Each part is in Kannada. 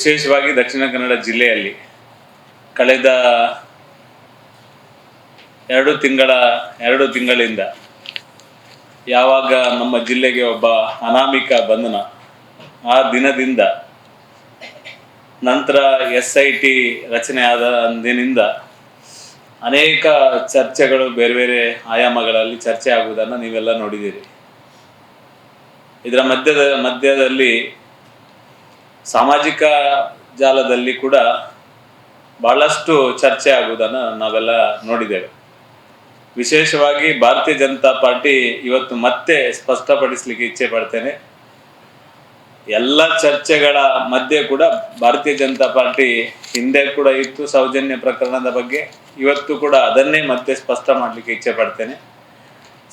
ವಿಶೇಷವಾಗಿ ದಕ್ಷಿಣ ಕನ್ನಡ ಜಿಲ್ಲೆಯಲ್ಲಿ ಕಳೆದ ಎರಡು ತಿಂಗಳ, ಎರಡು ತಿಂಗಳಿಂದ ಯಾವಾಗ ನಮ್ಮ ಜಿಲ್ಲೆಗೆ ಒಬ್ಬ ಅನಾಮಿಕ ಬಂಧನ, ಆ ದಿನದಿಂದ ನಂತರ ಎಸ್ ಐ ಟಿ ರಚನೆ ಆದ ಅಂದಿನಿಂದ ಅನೇಕ ಚರ್ಚೆಗಳು, ಬೇರೆ ಬೇರೆ ಆಯಾಮಗಳಲ್ಲಿ ಚರ್ಚೆ ಆಗುವುದನ್ನು ನೀವೆಲ್ಲ ನೋಡಿದ್ದೀರಿ. ಇದರ ಮಧ್ಯದ, ಮಧ್ಯದಲ್ಲಿ ಸಾಮಾಜಿಕ ಜಾಲದಲ್ಲಿ ಕೂಡ ಬಹಳಷ್ಟು ಚರ್ಚೆ ಆಗುವುದನ್ನು ನಾವೆಲ್ಲ ನೋಡಿದ್ದೇವೆ. ವಿಶೇಷವಾಗಿ ಭಾರತೀಯ ಜನತಾ ಪಾರ್ಟಿ ಇವತ್ತು ಮತ್ತೆ ಸ್ಪಷ್ಟಪಡಿಸಲಿಕ್ಕೆ ಇಚ್ಛೆ ಪಡ್ತೇನೆ. ಎಲ್ಲ ಚರ್ಚೆಗಳ ಮಧ್ಯೆ ಕೂಡ ಭಾರತೀಯ ಜನತಾ ಪಾರ್ಟಿ ಹಿಂದೆ ಕೂಡ ಇತ್ತು ಸೌಜನ್ಯ ಪ್ರಕರಣದ ಬಗ್ಗೆ. ಇವತ್ತು ಕೂಡ ಅದನ್ನೇ ಮತ್ತೆ ಸ್ಪಷ್ಟ ಮಾಡಲಿಕ್ಕೆ ಇಚ್ಛೆ ಪಡ್ತೇನೆ.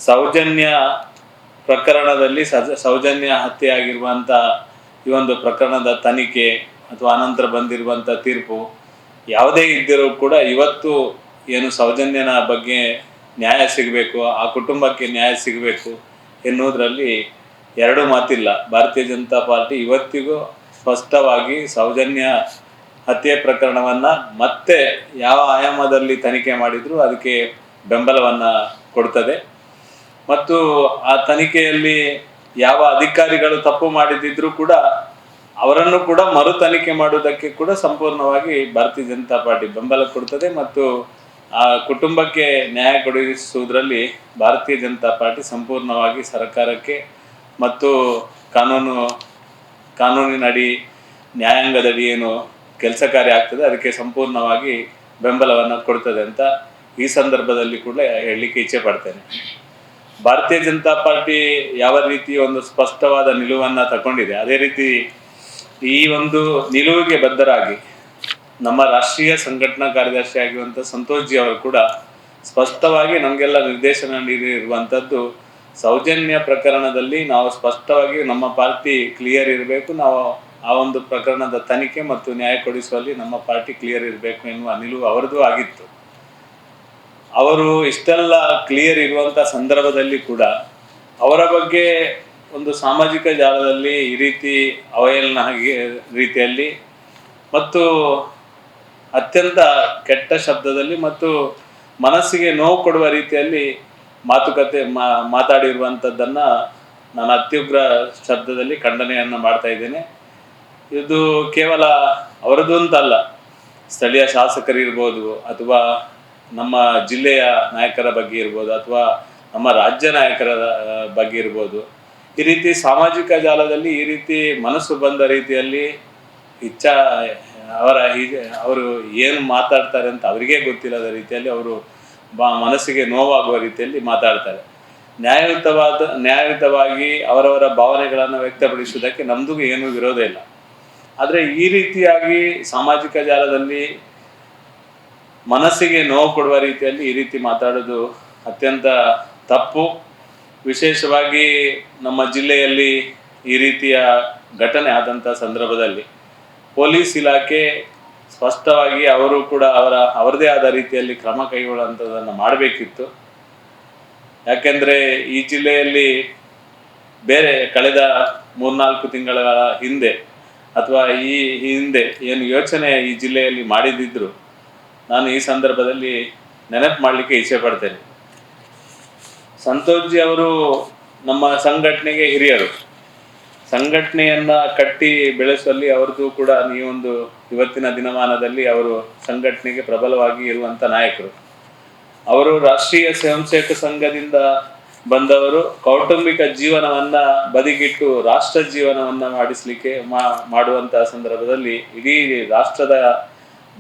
ಸೌಜನ್ಯ ಪ್ರಕರಣದಲ್ಲಿ ಸಜ, ಸೌಜನ್ಯ ಹತ್ಯೆ ಆಗಿರುವಂಥ ಈ ಒಂದು ಪ್ರಕರಣದ ತನಿಖೆ ಅಥವಾ ಅನಂತರ ಬಂದಿರುವಂಥ ತೀರ್ಪು ಯಾವುದೇ ಇದ್ದರೂ ಕೂಡ ಇವತ್ತು ಏನು ಸೌಜನ್ಯನ ಬಗ್ಗೆ ನ್ಯಾಯ ಸಿಗಬೇಕು, ಆ ಕುಟುಂಬಕ್ಕೆ ನ್ಯಾಯ ಸಿಗಬೇಕು ಎನ್ನುವುದರಲ್ಲಿ ಎರಡು ಮಾತಿಲ್ಲ. ಭಾರತೀಯ ಜನತಾ ಪಾರ್ಟಿ ಇವತ್ತಿಗೂ ಸ್ಪಷ್ಟವಾಗಿ ಸೌಜನ್ಯ ಹತ್ಯೆ ಪ್ರಕರಣವನ್ನು ಮತ್ತೆ ಯಾವ ಆಯಾಮದಲ್ಲಿ ತನಿಖೆ ಮಾಡಿದರೂ ಅದಕ್ಕೆ ಬೆಂಬಲವನ್ನು ಕೊಡ್ತದೆ. ಮತ್ತು ಆ ತನಿಖೆಯಲ್ಲಿ ಯಾವ ಅಧಿಕಾರಿಗಳು ತಪ್ಪು ಮಾಡಿದ್ರು ಕೂಡ ಅವರನ್ನು ಕೂಡ ಮರು ತನಿಖೆ ಮಾಡುವುದಕ್ಕೆ ಕೂಡ ಸಂಪೂರ್ಣವಾಗಿ ಭಾರತೀಯ ಜನತಾ ಪಾರ್ಟಿ ಬೆಂಬಲ ಕೊಡ್ತದೆ ಮತ್ತು ಆ ಕುಟುಂಬಕ್ಕೆ ನ್ಯಾಯ ಕೊಡಿಸುವುದರಲ್ಲಿ ಭಾರತೀಯ ಜನತಾ ಪಾರ್ಟಿ ಸಂಪೂರ್ಣವಾಗಿ ಸರ್ಕಾರಕ್ಕೆ ಮತ್ತು ಕಾನೂನು, ಕಾನೂನಿನಡಿ ನ್ಯಾಯಾಂಗದಡಿ ಏನು ಕೆಲಸ ಕಾರ್ಯ ಆಗ್ತದೆ, ಅದಕ್ಕೆ ಸಂಪೂರ್ಣವಾಗಿ ಬೆಂಬಲವನ್ನು ಕೊಡ್ತದೆ ಅಂತ ಈ ಸಂದರ್ಭದಲ್ಲಿ ಕೂಡ ಹೇಳಲಿಕ್ಕೆ ಇಚ್ಛೆ ಪಡ್ತೇನೆ. ಭಾರತೀಯ ಜನತಾ ಪಾರ್ಟಿ ಯಾವ ರೀತಿ ಒಂದು ಸ್ಪಷ್ಟವಾದ ನಿಲುವನ್ನ ತಗೊಂಡಿದೆ, ಅದೇ ರೀತಿ ಈ ಒಂದು ನಿಲುವಿಗೆ ಬದ್ಧರಾಗಿ ನಮ್ಮ ರಾಷ್ಟ್ರೀಯ ಸಂಘಟನಾ ಕಾರ್ಯದರ್ಶಿ ಆಗಿರುವಂಥ ಸಂತೋಷ್ ಜಿ ಅವರು ಕೂಡ ಸ್ಪಷ್ಟವಾಗಿ ನಮಗೆಲ್ಲ ನಿರ್ದೇಶನ ನೀಡಿರುವಂಥದ್ದು ಸೌಜನ್ಯ ಪ್ರಕರಣದಲ್ಲಿ ನಾವು ಸ್ಪಷ್ಟವಾಗಿ ನಮ್ಮ ಪಾರ್ಟಿ ಕ್ಲಿಯರ್ ಇರಬೇಕು, ನಾವು ಆ ಒಂದು ಪ್ರಕರಣದ ತನಿಖೆ ಮತ್ತು ನ್ಯಾಯ ಕೊಡಿಸುವಲ್ಲಿ ನಮ್ಮ ಪಾರ್ಟಿ ಕ್ಲಿಯರ್ ಇರಬೇಕು ಎನ್ನುವ ನಿಲುವು ಅವರದು ಆಗಿತ್ತು. ಅವರು ಇಷ್ಟೆಲ್ಲ ಕ್ಲಿಯರ್ ಇರುವಂತ ಸಂದರ್ಭದಲ್ಲಿ ಕೂಡ ಅವರ ಬಗ್ಗೆ ಒಂದು ಸಾಮಾಜಿಕ ಜಾಲದಲ್ಲಿ ಈ ರೀತಿ ಅವಹೇಳನ ಆಗಿ ರೀತಿಯಲ್ಲಿ ಮತ್ತು ಅತ್ಯಂತ ಕೆಟ್ಟ ಶಬ್ದದಲ್ಲಿ ಮತ್ತು ಮನಸ್ಸಿಗೆ ನೋವು ಕೊಡುವ ರೀತಿಯಲ್ಲಿ ಮಾತುಕತೆ ಮಾತಾಡಿರುವಂಥದ್ದನ್ನ ನಾನು ಅತ್ಯುಗ್ರ ಶಬ್ದದಲ್ಲಿ ಖಂಡನೆಯನ್ನು ಮಾಡ್ತಾ ಇದ್ದೇನೆ. ಇದು ಕೇವಲ ಅವರದ್ದು ಅಂತಲ್ಲ ಸ್ಥಳೀಯ ಶಾಸಕರಿರ್ಬೋದು ಅಥವಾ ನಮ್ಮ ಜಿಲ್ಲೆಯ ನಾಯಕರ ಬಗ್ಗೆ ಇರ್ಬೋದು ಅಥವಾ ನಮ್ಮ ರಾಜ್ಯ ನಾಯಕರ ಬಗ್ಗೆ ಇರ್ಬೋದು. ಈ ರೀತಿ ಸಾಮಾಜಿಕ ಜಾಲದಲ್ಲಿ ಈ ರೀತಿ ಮನಸ್ಸು ಬಂದ ರೀತಿಯಲ್ಲಿ ಇಚ್ಛಾ, ಅವರ ಹೀಗೆ, ಅವರು ಏನು ಮಾತಾಡ್ತಾರೆ ಅಂತ ಅವರಿಗೇ ಗೊತ್ತಿಲ್ಲದ ರೀತಿಯಲ್ಲಿ ಅವರು ಮನಸ್ಸಿಗೆ ನೋವಾಗುವ ರೀತಿಯಲ್ಲಿ ಮಾತಾಡ್ತಾರೆ. ನ್ಯಾಯಯುತವಾದ, ನ್ಯಾಯಯುತವಾಗಿ ಅವರವರ ಭಾವನೆಗಳನ್ನು ವ್ಯಕ್ತಪಡಿಸುವುದಕ್ಕೆ ನಮ್ದು ಏನೂ ವಿರೋಧ ಇಲ್ಲ. ಆದರೆ ಈ ರೀತಿಯಾಗಿ ಸಾಮಾಜಿಕ ಜಾಲದಲ್ಲಿ ಮನಸ್ಸಿಗೆ ನೋವು ಕೊಡುವ ರೀತಿಯಲ್ಲಿ ಈ ರೀತಿ ಮಾತಾಡೋದು ಅತ್ಯಂತ ತಪ್ಪು. ವಿಶೇಷವಾಗಿ ನಮ್ಮ ಜಿಲ್ಲೆಯಲ್ಲಿ ಈ ರೀತಿಯ ಘಟನೆ ಆದಂಥ ಸಂದರ್ಭದಲ್ಲಿ ಪೊಲೀಸ್ ಇಲಾಖೆ ಸ್ಪಷ್ಟವಾಗಿ ಅವರು ಕೂಡ ಅವರ, ಅವರದೇ ಆದ ರೀತಿಯಲ್ಲಿ ಕ್ರಮ ಕೈಗೊಳ್ಳುವಂಥದ್ದನ್ನು ಮಾಡಬೇಕಿತ್ತು. ಯಾಕೆಂದರೆ ಈ ಜಿಲ್ಲೆಯಲ್ಲಿ ಬೇರೆ ಕಳೆದ ಮೂರ್ನಾಲ್ಕು ತಿಂಗಳ ಹಿಂದೆ ಅಥವಾ ಈ ಹಿಂದೆ ಏನು ಯೋಚನೆ ಈ ಜಿಲ್ಲೆಯಲ್ಲಿ ಮಾಡಿದಿದ್ರು ನಾನು ಈ ಸಂದರ್ಭದಲ್ಲಿ ನೆನಪು ಮಾಡಲಿಕ್ಕೆ ಇಚ್ಛೆ ಪಡ್ತೇನೆ. ಸಂತೋಷ್ಜಿ ಅವರು ನಮ್ಮ ಸಂಘಟನೆಗೆ ಹಿರಿಯರು. ಸಂಘಟನೆಯನ್ನ ಕಟ್ಟಿ ಬೆಳೆಸುವಲ್ಲಿ ಅವರದ್ದು ಕೂಡ ಈ ಒಂದು ಇವತ್ತಿನ ದಿನಮಾನದಲ್ಲಿ ಅವರು ಸಂಘಟನೆಗೆ ಪ್ರಬಲವಾಗಿ ಇರುವಂತ ನಾಯಕರು. ಅವರು ರಾಷ್ಟ್ರೀಯ ಸ್ವಯಂ ಸೇವಕ ಸಂಘದಿಂದ ಬಂದವರು. ಕೌಟುಂಬಿಕ ಜೀವನವನ್ನ ಬದಿಗಿಟ್ಟು ರಾಷ್ಟ್ರ ಜೀವನವನ್ನ ಮಾಡಿಸ್ಲಿಕ್ಕೆ ಮಾಡುವಂತಹ ಸಂದರ್ಭದಲ್ಲಿ ಇಡೀ ರಾಷ್ಟ್ರದ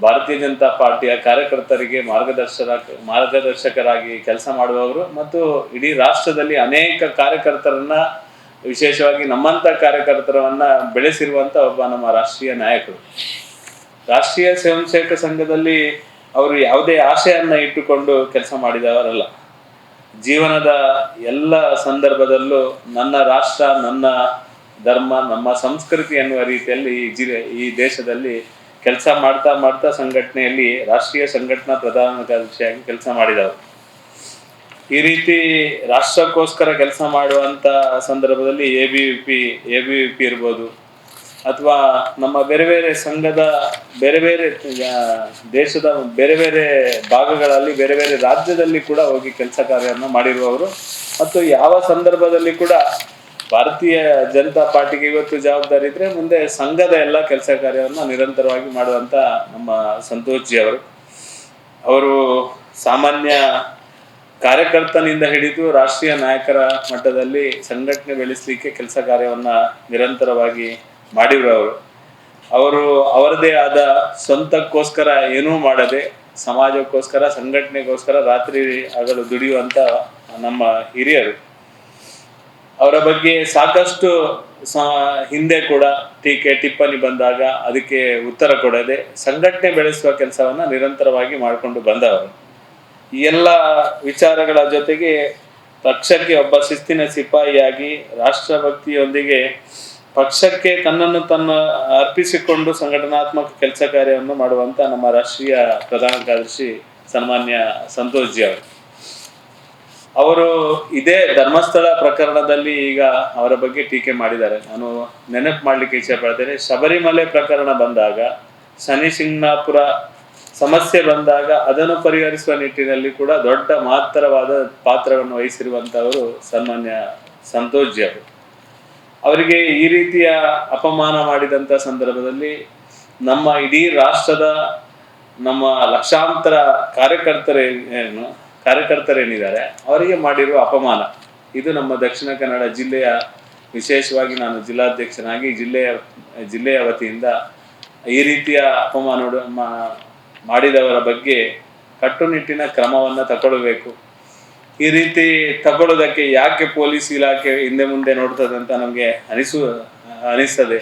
ಭಾರತೀಯ ಜನತಾ ಪಾರ್ಟಿಯ ಕಾರ್ಯಕರ್ತರಿಗೆ ಮಾರ್ಗದರ್ಶನ, ಮಾರ್ಗದರ್ಶಕರಾಗಿ ಕೆಲಸ ಮಾಡುವವರು ಮತ್ತು ಇಡೀ ರಾಷ್ಟ್ರದಲ್ಲಿ ಅನೇಕ ಕಾರ್ಯಕರ್ತರನ್ನ, ವಿಶೇಷವಾಗಿ ನಮ್ಮಂತ ಕಾರ್ಯಕರ್ತರನ್ನ ಬೆಳೆಸಿರುವಂತ ಒಬ್ಬ ನಮ್ಮ ರಾಷ್ಟ್ರೀಯ ನಾಯಕರು. ರಾಷ್ಟ್ರೀಯ ಸ್ವಯಂ ಸೇವಕ ಸಂಘದಲ್ಲಿ ಅವರು ಯಾವುದೇ ಆಶಯನ್ನ ಇಟ್ಟುಕೊಂಡು ಕೆಲಸ ಮಾಡಿದವರಲ್ಲ. ಜೀವನದ ಎಲ್ಲ ಸಂದರ್ಭದಲ್ಲೂ ನನ್ನ ರಾಷ್ಟ್ರ, ನನ್ನ ಧರ್ಮ, ನಮ್ಮ ಸಂಸ್ಕೃತಿ ಎನ್ನುವ ರೀತಿಯಲ್ಲಿ ಈ ಈ ದೇಶದಲ್ಲಿ ಕೆಲಸ ಮಾಡ್ತಾ ಮಾಡ್ತಾ ಸಂಘಟನೆಯಲ್ಲಿ ರಾಷ್ಟ್ರೀಯ ಸಂಘಟನಾ ಪ್ರಧಾನ ಕಾರ್ಯದರ್ಶಿಯಾಗಿ ಕೆಲಸ ಮಾಡಿದವರು. ಈ ರೀತಿ ರಾಷ್ಟ್ರಕ್ಕೋಸ್ಕರ ಕೆಲಸ ಮಾಡುವಂತ ಸಂದರ್ಭದಲ್ಲಿ A B V P, A B V P ಇರ್ಬೋದು, ಅಥವಾ ನಮ್ಮ ಬೇರೆ ಬೇರೆ ಸಂಘದ, ಬೇರೆ ಬೇರೆ ದೇಶದ ಬೇರೆ ಬೇರೆ ಭಾಗಗಳಲ್ಲಿ, ಬೇರೆ ಬೇರೆ ರಾಜ್ಯದಲ್ಲಿ ಕೂಡ ಹೋಗಿ ಕೆಲಸ ಕಾರ್ಯವನ್ನು ಮಾಡಿರುವವರು. ಮತ್ತು ಯಾವ ಸಂದರ್ಭದಲ್ಲಿ ಕೂಡ ಭಾರತೀಯ ಜನತಾ ಪಾರ್ಟಿಗೆ ಇವತ್ತು ಜವಾಬ್ದಾರಿ ಇದ್ರೆ ಮುಂದೆ ಸಂಘದ ಎಲ್ಲ ಕೆಲಸ ಕಾರ್ಯವನ್ನು ನಿರಂತರವಾಗಿ ಮಾಡುವಂತ ನಮ್ಮ ಸಂತೋಷ್ ಜಿ ಅವರು. ಅವರು ಸಾಮಾನ್ಯ ಕಾರ್ಯಕರ್ತನಿಂದ ಹಿಡಿದು ರಾಷ್ಟ್ರೀಯ ನಾಯಕರ ಮಟ್ಟದಲ್ಲಿ ಸಂಘಟನೆ ಬೆಳೆಸಲಿಕ್ಕೆ ಕೆಲಸ ಕಾರ್ಯವನ್ನ ನಿರಂತರವಾಗಿ ಮಾಡಿರುವವರು ಅವರು ಅವರದೇ ಆದ ಸ್ವಂತಕ್ಕೋಸ್ಕರ ಏನೂ ಮಾಡದೆ ಸಮಾಜಕ್ಕೋಸ್ಕರ, ಸಂಘಟನೆಗೋಸ್ಕರ ರಾತ್ರಿ ಹಗಲು ದುಡಿಯುವಂತ ನಮ್ಮ ಹಿರಿಯರು. ಅವರ ಬಗ್ಗೆ ಸಾಕಷ್ಟು ಹಿಂದೆ ಕೂಡ ಟೀಕೆ, ಟಿಪ್ಪಣಿ ಬಂದಾಗ ಅದಕ್ಕೆ ಉತ್ತರ ಕೊಡದೆ ಸಂಘಟನೆ ಬೆಳೆಸುವ ಕೆಲಸವನ್ನ ನಿರಂತರವಾಗಿ ಮಾಡಿಕೊಂಡು ಬಂದವರು. ಈ ಎಲ್ಲ ವಿಚಾರಗಳ ಜೊತೆಗೆ ಪಕ್ಷಕ್ಕೆ ಒಬ್ಬ ಶಿಸ್ತಿನ ಸಿಪಾಯಿಯಾಗಿ ರಾಷ್ಟ್ರಭಕ್ತಿಯೊಂದಿಗೆ ಪಕ್ಷಕ್ಕೆ ತನ್ನನ್ನು ತನ್ನ ಅರ್ಪಿಸಿಕೊಂಡು ಸಂಘಟನಾತ್ಮಕ ಕೆಲಸ ಕಾರ್ಯವನ್ನು ಮಾಡುವಂತ ನಮ್ಮ ರಾಷ್ಟ್ರೀಯ ಪ್ರಧಾನ ಕಾರ್ಯದರ್ಶಿ ಸನ್ಮಾನ್ಯ ಸಂತೋಷ್ ಜಿ ಅವರು. ಅವರು ಇದೇ ಧರ್ಮಸ್ಥಳ ಪ್ರಕರಣದಲ್ಲಿ ಈಗ ಅವರ ಬಗ್ಗೆ ಟೀಕೆ ಮಾಡಿದ್ದಾರೆ. ನಾನು ನೆನಪು ಮಾಡ್ಲಿಕ್ಕೆ ಇಚ್ಛೆ ಪಡ್ತೇನೆ, ಶಬರಿಮಲೆ ಪ್ರಕರಣ ಬಂದಾಗ, ಶನಿ ಸಿಂಗ್ನಾಪುರ ಸಮಸ್ಯೆ ಬಂದಾಗ ಅದನ್ನು ಪರಿಹರಿಸುವ ನಿಟ್ಟಿನಲ್ಲಿ ಕೂಡ ದೊಡ್ಡ ಮಹತ್ತರವಾದ ಪಾತ್ರವನ್ನು ವಹಿಸಿರುವಂತವರು ಸನ್ಮಾನ್ಯ ಸಂತೋಷ್ ಅವರು. ಅವರಿಗೆ ಈ ರೀತಿಯ ಅಪಮಾನ ಮಾಡಿದಂತ ಸಂದರ್ಭದಲ್ಲಿ ನಮ್ಮ ಇಡೀ ರಾಷ್ಟ್ರದ ನಮ್ಮ ಲಕ್ಷಾಂತರ ಕಾರ್ಯಕರ್ತರೇ ಏನು ಕಾರ್ಯಕರ್ತರೇನಿದ್ದಾರೆ, ಅವರಿಗೆ ಮಾಡಿರುವ ಅಪಮಾನ. ಇದು ನಮ್ಮ ದಕ್ಷಿಣ ಕನ್ನಡ ಜಿಲ್ಲೆಯ, ವಿಶೇಷವಾಗಿ ನಾನು ಜಿಲ್ಲಾಧ್ಯಕ್ಷನಾಗಿ ಜಿಲ್ಲೆಯ ಜಿಲ್ಲೆಯ ವತಿಯಿಂದ ಈ ರೀತಿಯ ಅಪಮಾನ ಮಾಡಿದವರ ಬಗ್ಗೆ ಕಟ್ಟುನಿಟ್ಟಿನ ಕ್ರಮವನ್ನ ತಗೊಳ್ಬೇಕು. ಈ ರೀತಿ ತಗೊಳ್ಳೋದಕ್ಕೆ ಯಾಕೆ ಪೊಲೀಸ್ ಇಲಾಖೆ ಹಿಂದೆ ಮುಂದೆ ನೋಡ್ತದೆ ಅಂತ ನಮಗೆ ಅನಿಸು, ಅನಿಸ್ತದೆ.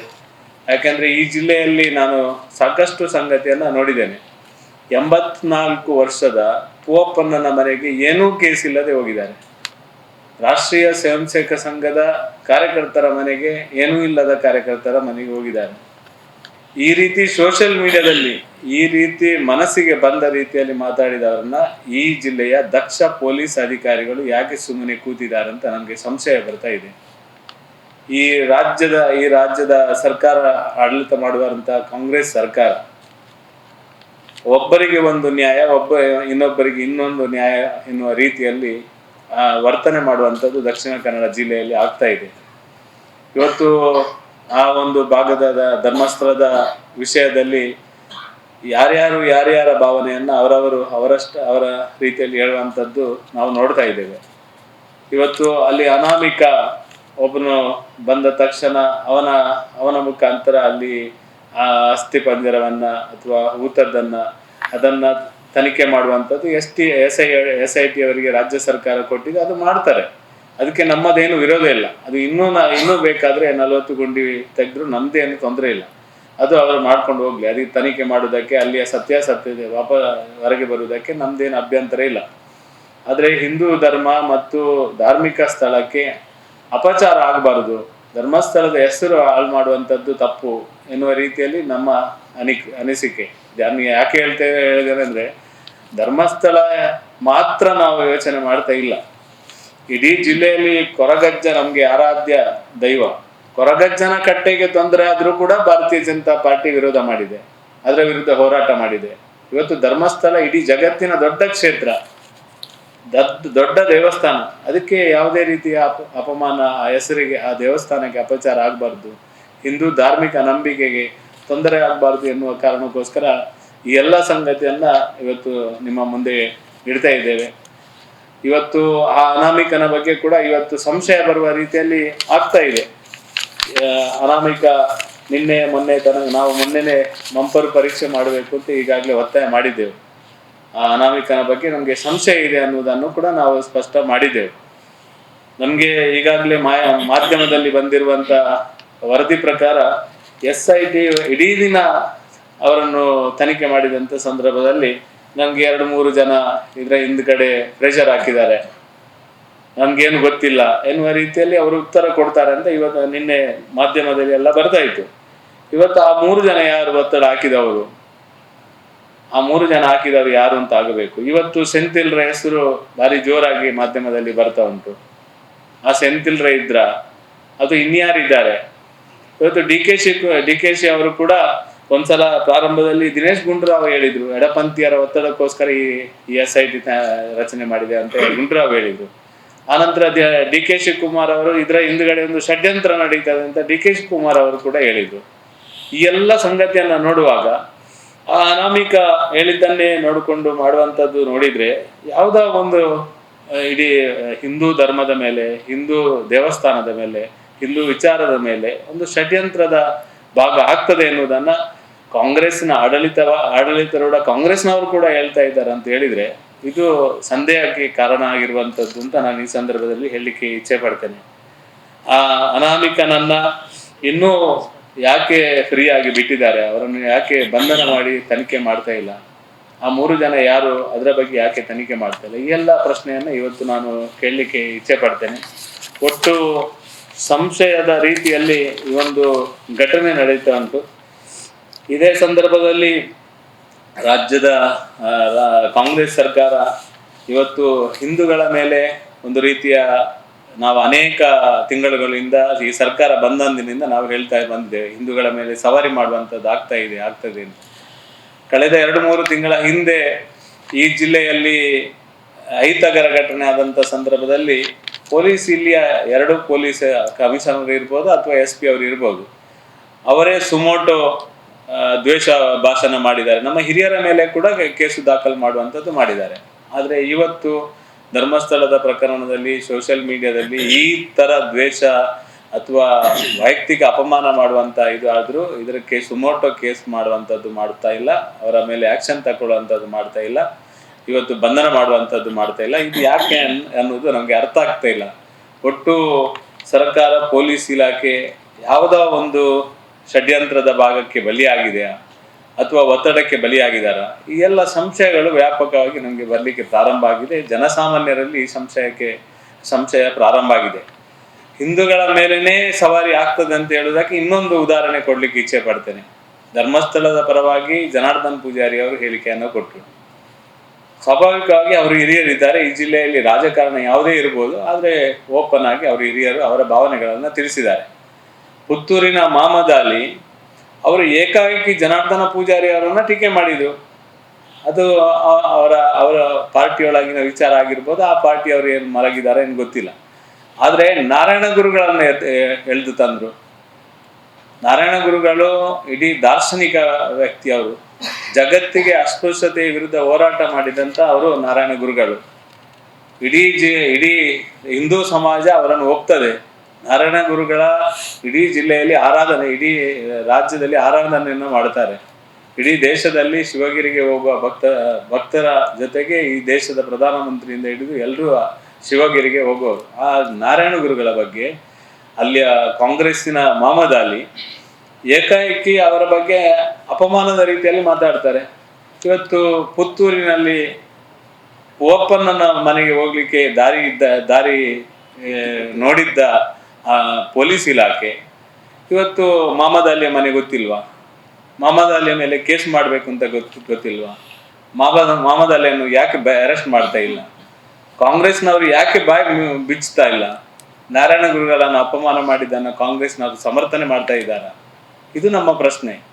ಯಾಕಂದ್ರೆ ಈ ಜಿಲ್ಲೆಯಲ್ಲಿ ನಾನು ಸಾಕಷ್ಟು ಸಂಗತಿಯನ್ನ ನೋಡಿದ್ದೇನೆ. ಎಂಬತ್ನಾಲ್ಕು ವರ್ಷದ ಪೂವಪ್ಪಣ್ಣನ ಮನೆಗೆ ಏನೂ ಕೇಸ್ ಇಲ್ಲದೆ ಹೋಗಿದ್ದಾರೆ. ರಾಷ್ಟ್ರೀಯ ಸ್ವಯಂಸೇವಕ ಸಂಘದ ಕಾರ್ಯಕರ್ತರ ಮನೆಗೆ ಏನೂ ಇಲ್ಲದ ಕಾರ್ಯಕರ್ತರ ಮನೆಗೆ ಹೋಗಿದ್ದಾರೆ. ಈ ರೀತಿ ಸೋಷಿಯಲ್ ಮೀಡಿಯಾದಲ್ಲಿ ಈ ರೀತಿ ಮನಸ್ಸಿಗೆ ಬಂದ ರೀತಿಯಲ್ಲಿ ಮಾತಾಡಿದವರನ್ನ ಈ ಜಿಲ್ಲೆಯ ದಕ್ಷ ಪೊಲೀಸ್ ಅಧಿಕಾರಿಗಳು ಯಾಕೆ ಸುಮ್ಮನೆ ಕೂತಿದ್ದಾರೆ ಅಂತ ನನಗೆ ಸಂಶಯ ಬರ್ತಾ ಇದೆ. ಈ ರಾಜ್ಯದ ಈ ರಾಜ್ಯದ ಸರ್ಕಾರ ಆಡಳಿತ ಮಾಡುವಂತಹ ಕಾಂಗ್ರೆಸ್ ಸರ್ಕಾರ ಒಬ್ಬರಿಗೆ ಒಂದು ನ್ಯಾಯ, ಒಬ್ಬ ಇನ್ನೊಬ್ಬರಿಗೆ ಇನ್ನೊಂದು ನ್ಯಾಯ ಎನ್ನುವ ರೀತಿಯಲ್ಲಿ ವರ್ತನೆ ಮಾಡುವಂಥದ್ದು ದಕ್ಷಿಣ ಕನ್ನಡ ಜಿಲ್ಲೆಯಲ್ಲಿ ಆಗ್ತಾ ಇದೆ. ಇವತ್ತು ಆ ಒಂದು ಭಾಗದ ಧರ್ಮಸ್ಥಳದ ವಿಷಯದಲ್ಲಿ ಯಾರ್ಯಾರು ಯಾರ್ಯಾರ ಭಾವನೆಯನ್ನು ಅವರವರು ಅವರಷ್ಟ, ಅವರ ರೀತಿಯಲ್ಲಿ ಹೇಳುವಂಥದ್ದು ನಾವು ನೋಡ್ತಾ ಇದ್ದೇವೆ. ಇವತ್ತು ಅಲ್ಲಿ ಅನಾಮಿಕ ಒಬ್ಬನು ಬಂದ ತಕ್ಷಣ ಅವನ ಅವನ ಮುಖಾಂತರ ಅಲ್ಲಿ ಆ ಅಸ್ಥಿ ಪಂಜರವನ್ನ ಅಥವಾ ಊತದ್ದನ್ನ, ಅದನ್ನ ತನಿಖೆ ಮಾಡುವಂಥದ್ದು S T S I S I T ಅವರಿಗೆ ರಾಜ್ಯ ಸರ್ಕಾರ ಕೊಟ್ಟಿದೆ, ಅದು ಮಾಡ್ತಾರೆ. ಅದಕ್ಕೆ ನಮ್ಮದೇನು ವಿರೋಧ ಇಲ್ಲ. ಅದು ಇನ್ನೂ ನಾ, ಇನ್ನೂ ಬೇಕಾದ್ರೆ ನಲವತ್ತು ಗುಂಡಿ ತೆಗೆದ್ರು ನಮ್ಮದೇನು ತೊಂದರೆ ಇಲ್ಲ. ಅದು ಅವರು ಮಾಡ್ಕೊಂಡು ಹೋಗ್ಲಿ. ಅದಕ್ಕೆ ತನಿಖೆ ಮಾಡೋದಕ್ಕೆ ಅಲ್ಲಿಯ ಸತ್ಯಾಸತ್ಯತೆ ವಾಪ, ಹೊರಗೆ ಬರುವುದಕ್ಕೆ ನಮ್ದೇನು ಅಭ್ಯಂತರ ಇಲ್ಲ. ಆದರೆ ಹಿಂದೂ ಧರ್ಮ ಮತ್ತು ಧಾರ್ಮಿಕ ಸ್ಥಳಕ್ಕೆ ಅಪಚಾರ ಆಗಬಾರದು. ಧರ್ಮಸ್ಥಳದ ಹೆಸರು ಹಾಳು ಮಾಡುವಂಥದ್ದು ತಪ್ಪು. ಎನ್ನುವ ರೀತಿಯಲ್ಲಿ ನಮ್ಮ ಅನಿಕ್, ಅನಿಸಿಕೆ. ನಾನು ಯಾಕೆ ಹೇಳ್ತೇವೆ ಹೇಳಿದ್ದೇನೆ ಅಂದರೆ, ಧರ್ಮಸ್ಥಳ ಮಾತ್ರ ನಾವು ಯೋಚನೆ ಮಾಡ್ತಾ ಇಲ್ಲ. ಇಡೀ ಜಿಲ್ಲೆಯಲ್ಲಿ ಕೊರಗಜ್ಜ ನಮ್ಗೆ ಆರಾಧ್ಯ ದೈವ. ಕೊರಗಜ್ಜನ ಕಟ್ಟೆಗೆ ತೊಂದರೆ ಆದ್ರೂ ಕೂಡ ಭಾರತೀಯ ಜನತಾ ಪಾರ್ಟಿ ವಿರೋಧ ಮಾಡಿದೆ. ಅದರ ವಿರುದ್ಧ ಹೋರಾಟ ಮಾಡಿದೆ. ಇವತ್ತು ಧರ್ಮಸ್ಥಳ ಇಡೀ ಜಗತ್ತಿನ ದೊಡ್ಡ ಕ್ಷೇತ್ರ. ದೊಡ್ಡ ದೇವಸ್ಥಾನ. ಅದಕ್ಕೆ ಯಾವುದೇ ರೀತಿಯ ಅಪ, ಅಪಮಾನ ಆ ಹೆಸರಿಗೆ, ಆ ದೇವಸ್ಥಾನಕ್ಕೆ ಅಪಚಾರ ಆಗಬಾರ್ದು. ಹಿಂದೂ ಧಾರ್ಮಿಕ ನಂಬಿಕೆಗೆ ತೊಂದರೆ ಆಗಬಾರ್ದು ಎನ್ನುವ ಕಾರಣಕ್ಕೋಸ್ಕರ ಈ ಎಲ್ಲ ಸಂಗತಿಯನ್ನು ಇವತ್ತು ನಿಮ್ಮ ಮುಂದೆ ಇಡ್ತಾ ಇದ್ದೇವೆ. ಇವತ್ತು ಆ ಅನಾಮಿಕನ ಬಗ್ಗೆ ಕೂಡ ಇವತ್ತು ಸಂಶಯ ಬರುವ ರೀತಿಯಲ್ಲಿ ಆಗ್ತಾ ಇದೆ. ಅನಾಮಿಕ ನಿನ್ನೆ, ಮೊನ್ನೆ ತನಕ ನಾವು ಮೊನ್ನೆನೆ ಮಂಪರು ಪರೀಕ್ಷೆ ಮಾಡಬೇಕು ಅಂತ ಈಗಾಗಲೇ ಒತ್ತಾಯ ಮಾಡಿದ್ದೆವು. ಆ ಅನಾಮಿಕನ ಬಗ್ಗೆ ನಮಗೆ ಸಂಶಯ ಇದೆ ಅನ್ನೋದನ್ನು ಕೂಡ ನಾವು ಸ್ಪಷ್ಟ ಮಾಡಿದ್ದೆವು. ನಮಗೆ ಈಗಾಗಲೇ ಮಾಧ್ಯಮದಲ್ಲಿ ಬಂದಿರುವಂತ ವರದಿ ಪ್ರಕಾರ ಎಸ್ ಐ ಟಿ ಇಡೀ ದಿನ ಅವರನ್ನು ತನಿಖೆ ಮಾಡಿದಂಥ ಸಂದರ್ಭದಲ್ಲಿ ನಮಗೆ ಎರಡು ಮೂರು ಜನ ಇದರ ಹಿಂದ್ಗಡೆ ಪ್ರೆಷರ್ ಹಾಕಿದ್ದಾರೆ. ನನ್ಗೇನು ಗೊತ್ತಿಲ್ಲ. ಎನ್ನುವ ರೀತಿಯಲ್ಲಿ ಅವರು ಉತ್ತರ ಕೊಡ್ತಾರೆ ಅಂತ ಇವತ್ತು ನಿನ್ನೆ ಮಾಧ್ಯಮದಲ್ಲಿ ಎಲ್ಲ ಬರ್ತಾ ಇತ್ತು. ಇವತ್ತು ಆ ಮೂರು ಜನ ಯಾರು ಒತ್ತಡ ಹಾಕಿದವರು? ಆ ಮೂರು ಜನ ಹಾಕಿದವರು ಯಾರು ಅಂತ ಆಗಬೇಕು. ಇವತ್ತು ಸೆಂತಿಲ್ರ ಹೆಸರು ಭಾರಿ ಜೋರಾಗಿ ಮಾಧ್ಯಮದಲ್ಲಿ ಬರ್ತಾ ಉಂಟು. ಆ ಸೆಂತಿಲ್ರ ಇದ್ರ. ಅದು ಇನ್ಯಾರಿದ್ದಾರೆ? ಇವತ್ತು D K she D K she ಅವರು ಕೂಡ ಒಂದ್ಸಲ ಪ್ರಾರಂಭದಲ್ಲಿ ದಿನೇಶ್ ಗುಂಡ್ರಾವ್ ಹೇಳಿದ್ರು. ಎಡಪಂಥಿಯರ ಒತ್ತಡಕ್ಕೋಸ್ಕರ ಈ ಇ ಎಸ್ ಐ ಟಿ ರಚನೆ ಮಾಡಿದೆ ಅಂತ ಗುಂಡ್ರಾವ್ ಹೇಳಿದ್ರು. ಆನಂತರ ಡಿ ಕೆ ಶಿವಕುಮಾರ್ ಅವರು ಇದರ ಹಿಂದ್ಗಡೆ ಒಂದು ಷಡ್ಯಂತ್ರ ನಡೀತದೆ ಅಂತ ಡಿ ಕೆ ಶಿವಕುಮಾರ್ ಅವರು ಕೂಡ ಹೇಳಿದ್ರು. ಈ ಎಲ್ಲ ಸಂಗತಿಯನ್ನ ನೋಡುವಾಗ ಆ ಅನಾಮಿಕ ಹೇಳಿದ್ದನ್ನೇ ನೋಡಿಕೊಂಡು ಮಾಡುವಂಥದ್ದು ನೋಡಿದ್ರೆ ಯಾವುದೋ ಒಂದು ಇಡೀ ಹಿಂದೂ ಧರ್ಮದ ಮೇಲೆ, ಹಿಂದೂ ದೇವಸ್ಥಾನದ ಮೇಲೆ ಹಿಂದೂ ವಿಚಾರದ ಮೇಲೆ ಒಂದು ಷಡ್ಯಂತ್ರದ ಭಾಗ ಆಗ್ತದೆ ಎನ್ನುವುದನ್ನ ಕಾಂಗ್ರೆಸ್ನ ಆಡಳಿತ, ಆಡಳಿತಾರೂಢ ಕಾಂಗ್ರೆಸ್ನವರು ಕೂಡ ಹೇಳ್ತಾ ಇದ್ದಾರೆ ಅಂತ ಹೇಳಿದ್ರೆ ಇದು ಸಂದೇಹಕ್ಕೆ ಕಾರಣ ಆಗಿರುವಂಥದ್ದು ಅಂತ ನಾನು ಈ ಸಂದರ್ಭದಲ್ಲಿ ಹೇಳಲಿಕ್ಕೆ ಇಚ್ಛೆ ಪಡ್ತೇನೆ. ಆ ಅನಾಮಿಕನನ್ನ ಇನ್ನೂ ಯಾಕೆ ಫ್ರೀ ಆಗಿ ಬಿಟ್ಟಿದ್ದಾರೆ? ಅವರನ್ನು ಯಾಕೆ ಬಂಧನ ಮಾಡಿ ತನಿಖೆ ಮಾಡ್ತಾ ಇಲ್ಲ? ಆ ಮೂರು ಜನ ಯಾರು? ಅದರ ಬಗ್ಗೆ ಯಾಕೆ ತನಿಖೆ ಮಾಡ್ತಾ ಇಲ್ಲ? ಈ ಎಲ್ಲ ಪ್ರಶ್ನೆಯನ್ನು ಇವತ್ತು ನಾನು ಕೇಳಲಿಕ್ಕೆ ಇಚ್ಛೆ ಪಡ್ತೇನೆ. ಒಟ್ಟು ಸಂಶಯದ ರೀತಿಯಲ್ಲಿ ಈ ಒಂದು ಘಟನೆ ನಡೀತಾ ಉಂಟು. ಇದೇ ಸಂದರ್ಭದಲ್ಲಿ ರಾಜ್ಯದ ಕಾಂಗ್ರೆಸ್ ಸರ್ಕಾರ ಇವತ್ತು ಹಿಂದೂಗಳ ಮೇಲೆ ಒಂದು ರೀತಿಯ ನಾವು ಅನೇಕ ತಿಂಗಳುಗಳಿಂದ ಈ ಸರ್ಕಾರ ಬಂದಂದಿನಿಂದ ನಾವು ಹೇಳ್ತಾ ಬಂದಿದ್ದೇವೆ, ಹಿಂದೂಗಳ ಮೇಲೆ ಸವಾರಿ ಮಾಡುವಂಥದ್ದು ಆಗ್ತಾ ಇದೆ, ಆಗ್ತದೆ ಅಂತ. ಕಳೆದ ಎರಡು ಮೂರು ತಿಂಗಳ ಹಿಂದೆ ಈ ಜಿಲ್ಲೆಯಲ್ಲಿ ಐತಗರ ಘಟನೆ ಆದಂಥ ಸಂದರ್ಭದಲ್ಲಿ ಪೊಲೀಸ್ ಇಲ್ಲಿಯ ಎರಡು ಪೊಲೀಸ್ ಕಮಿಷನರ್ ಇರ್ಬೋದು ಅಥವಾ ಎಸ್ ಪಿ ಅವರು ಇರ್ಬೋದು. ಅವರೇ ಸುಮೋಟೋ ದ್ವೇಷ ಭಾಷಣ ಮಾಡಿದ್ದಾರೆ. ನಮ್ಮ ಹಿರಿಯರ ಮೇಲೆ ಕೂಡ ಕೇಸು ದಾಖಲು ಮಾಡುವಂಥದ್ದು ಮಾಡಿದ್ದಾರೆ. ಆದರೆ ಇವತ್ತು ಧರ್ಮಸ್ಥಳದ ಪ್ರಕರಣದಲ್ಲಿ ಸೋಷಿಯಲ್ ಮೀಡಿಯಾದಲ್ಲಿ ಈ ತರ ದ್ವೇಷ ಅಥವಾ ವೈಯಕ್ತಿಕ ಅಪಮಾನ ಮಾಡುವಂಥ ಇದು ಆದರೂ ಇದರ ಕೇಸ್ ಸುಮೋಟೋ ಕೇಸ್ ಮಾಡುವಂಥದ್ದು ಮಾಡ್ತಾ ಇಲ್ಲ. ಅವರ ಮೇಲೆ ಆಕ್ಷನ್ ತಗೊಳ್ಳುವಂಥದ್ದು ಮಾಡ್ತಾ ಇಲ್ಲ. ಇವತ್ತು ಬಂಧನ ಮಾಡುವಂಥದ್ದು ಮಾಡ್ತಾ ಇಲ್ಲ. ಇದು ಯಾಕೆ ಅನ್ನೋದು ನಮಗೆ ಅರ್ಥ ಆಗ್ತಾ ಇಲ್ಲ. ಒಟ್ಟು ಸರ್ಕಾರ, ಪೊಲೀಸ್ ಇಲಾಖೆ ಯಾವುದೋ ಒಂದು ಷಡ್ಯಂತ್ರದ ಭಾಗಕ್ಕೆ ಬಲಿಯಾಗಿದೆಯಾ? ಅಥವಾ ಒತ್ತಡಕ್ಕೆ ಬಲಿಯಾಗಿದ್ದಾರಾ ಈ ಎಲ್ಲ ಸಂಶಯಗಳು ವ್ಯಾಪಕವಾಗಿ ನಮಗೆ ಬರಲಿಕ್ಕೆ ಪ್ರಾರಂಭ ಆಗಿದೆ. ಜನಸಾಮಾನ್ಯರಲ್ಲಿ ಈ ಸಂಶಯಕ್ಕೆ, ಸಂಶಯ ಪ್ರಾರಂಭ ಆಗಿದೆ. ಹಿಂದೂಗಳ ಮೇಲೇನೆ ಸವಾರಿ ಆಗ್ತದೆ ಅಂತ ಹೇಳುವುದಕ್ಕೆ ಇನ್ನೊಂದು ಉದಾಹರಣೆ ಕೊಡ್ಲಿಕ್ಕೆ ಇಚ್ಛೆ ಪಡ್ತೇನೆ. ಧರ್ಮಸ್ಥಳದ ಪರವಾಗಿ ಜನಾರ್ದನ್ ಪೂಜಾರಿ ಅವರು ಹೇಳಿಕೆಯನ್ನು ಕೊಟ್ಟರು. ಸ್ವಾಭಾವಿಕವಾಗಿ ಅವರು ಹಿರಿಯರಿದ್ದಾರೆ. ಈ ಜಿಲ್ಲೆಯಲ್ಲಿ ರಾಜಕಾರಣ ಯಾವುದೇ ಇರ್ಬೋದು, ಆದರೆ ಓಪನ್ ಆಗಿ ಅವರು ಹಿರಿಯರು ಅವರ ಭಾವನೆಗಳನ್ನು ತಿಳಿಸಿದ್ದಾರೆ. ಪುತ್ತೂರಿನ ಮಾಮದ ಅಲಿ ಅವರು ಏಕಾಏಕಿ ಜನಾರ್ದನ ಪೂಜಾರಿ ಅವರನ್ನ ಟೀಕೆ ಮಾಡಿದ್ರು. ಅದು ಅವರ ಅವರ ಪಾರ್ಟಿಯೊಳಗಿನ ವಿಚಾರ ಆಗಿರ್ಬೋದು, ಆ ಪಾರ್ಟಿಯವರು ಏನು ಮಲಗಿದ್ದಾರೆ ಏನು ಗೊತ್ತಿಲ್ಲ. ಆದರೆ ನಾರಾಯಣ ಗುರುಗಳನ್ನು ಎಳ್ದು ತಂದ್ರು. ನಾರಾಯಣ ಗುರುಗಳು ಇಡೀ ದಾರ್ಶನಿಕ ವ್ಯಕ್ತಿ ಅವರು, ಜಗತ್ತಿಗೆ ಅಸ್ಪೃಶ್ಯತೆ ವಿರುದ್ಧ ಹೋರಾಟ ಮಾಡಿದಂತ ಅವರು ನಾರಾಯಣ ಗುರುಗಳು. ಇಡೀ ಜಿ, ಇಡೀ ಹಿಂದೂ ಸಮಾಜ ಅವರನ್ನು ಹೋಗ್ತದೆ ನಾರಾಯಣ ಗುರುಗಳ ಇಡೀ ಜಿಲ್ಲೆಯಲ್ಲಿ ಆರಾಧನೆ, ಇಡೀ ರಾಜ್ಯದಲ್ಲಿ ಆರಾಧನೆಯನ್ನು ಮಾಡ್ತಾರೆ ಇಡೀ ದೇಶದಲ್ಲಿ ಶಿವಗಿರಿಗೆ ಹೋಗುವ ಭಕ್ತ, ಭಕ್ತರ ಜೊತೆಗೆ ಈ ದೇಶದ ಪ್ರಧಾನಮಂತ್ರಿಯಿಂದ ಹಿಡಿದು ಎಲ್ಲರೂ ಶಿವಗಿರಿಗೆ ಹೋಗುವವರು. ಆ ನಾರಾಯಣ ಗುರುಗಳ ಬಗ್ಗೆ ಅಲ್ಲಿಯ ಕಾಂಗ್ರೆಸ್ಸಿನ ಮಹಮ್ಮದ್ ಅಲಿ ಏಕಾಏಕಿ ಅವರ ಬಗ್ಗೆ ಅಪಮಾನದ ರೀತಿಯಲ್ಲಿ ಮಾತಾಡ್ತಾರೆ. ಇವತ್ತು ಪುತ್ತೂರಿನಲ್ಲಿ ಓಪನ್ನ ಮನೆಗೆ ಹೋಗ್ಲಿಕ್ಕೆ ದಾರಿ ಇದ್ದ, ದಾರಿ ನೋಡಿದ್ದ ಪೊಲೀಸ್ ಇಲಾಖೆ ಇವತ್ತು ಮಹಮ್ಮದ್ ಅಲಿಯ ಮನೆ ಗೊತ್ತಿಲ್ವಾ? ಮಹಮ್ಮದ್ ಅಲಿಯ ಮೇಲೆ ಕೇಸ್ ಮಾಡಬೇಕು ಅಂತ ಗೊತ್ತು, ಗೊತ್ತಿಲ್ವಾ? ಮಹಮದ್ ಮಹಮ್ಮದ್ ಅಲಿಯನ್ನು ಯಾಕೆ ಅರೆಸ್ಟ್ ಮಾಡ್ತಾ ಇಲ್ಲ? ಕಾಂಗ್ರೆಸ್ನವರು ಯಾಕೆ ಬಾಯಿ ಬಿಚ್ತಾ ಇಲ್ಲ? ನಾರಾಯಣ ಗುರುಗಳನ್ನು ಅಪಮಾನ ಮಾಡಿದ್ದನ್ನು ಕಾಂಗ್ರೆಸ್ನವರು ಸಮರ್ಥನೆ ಮಾಡ್ತಾ ಇದ್ದಾರ? ಇದು ನಮ್ಮ ಪ್ರಶ್ನೆ.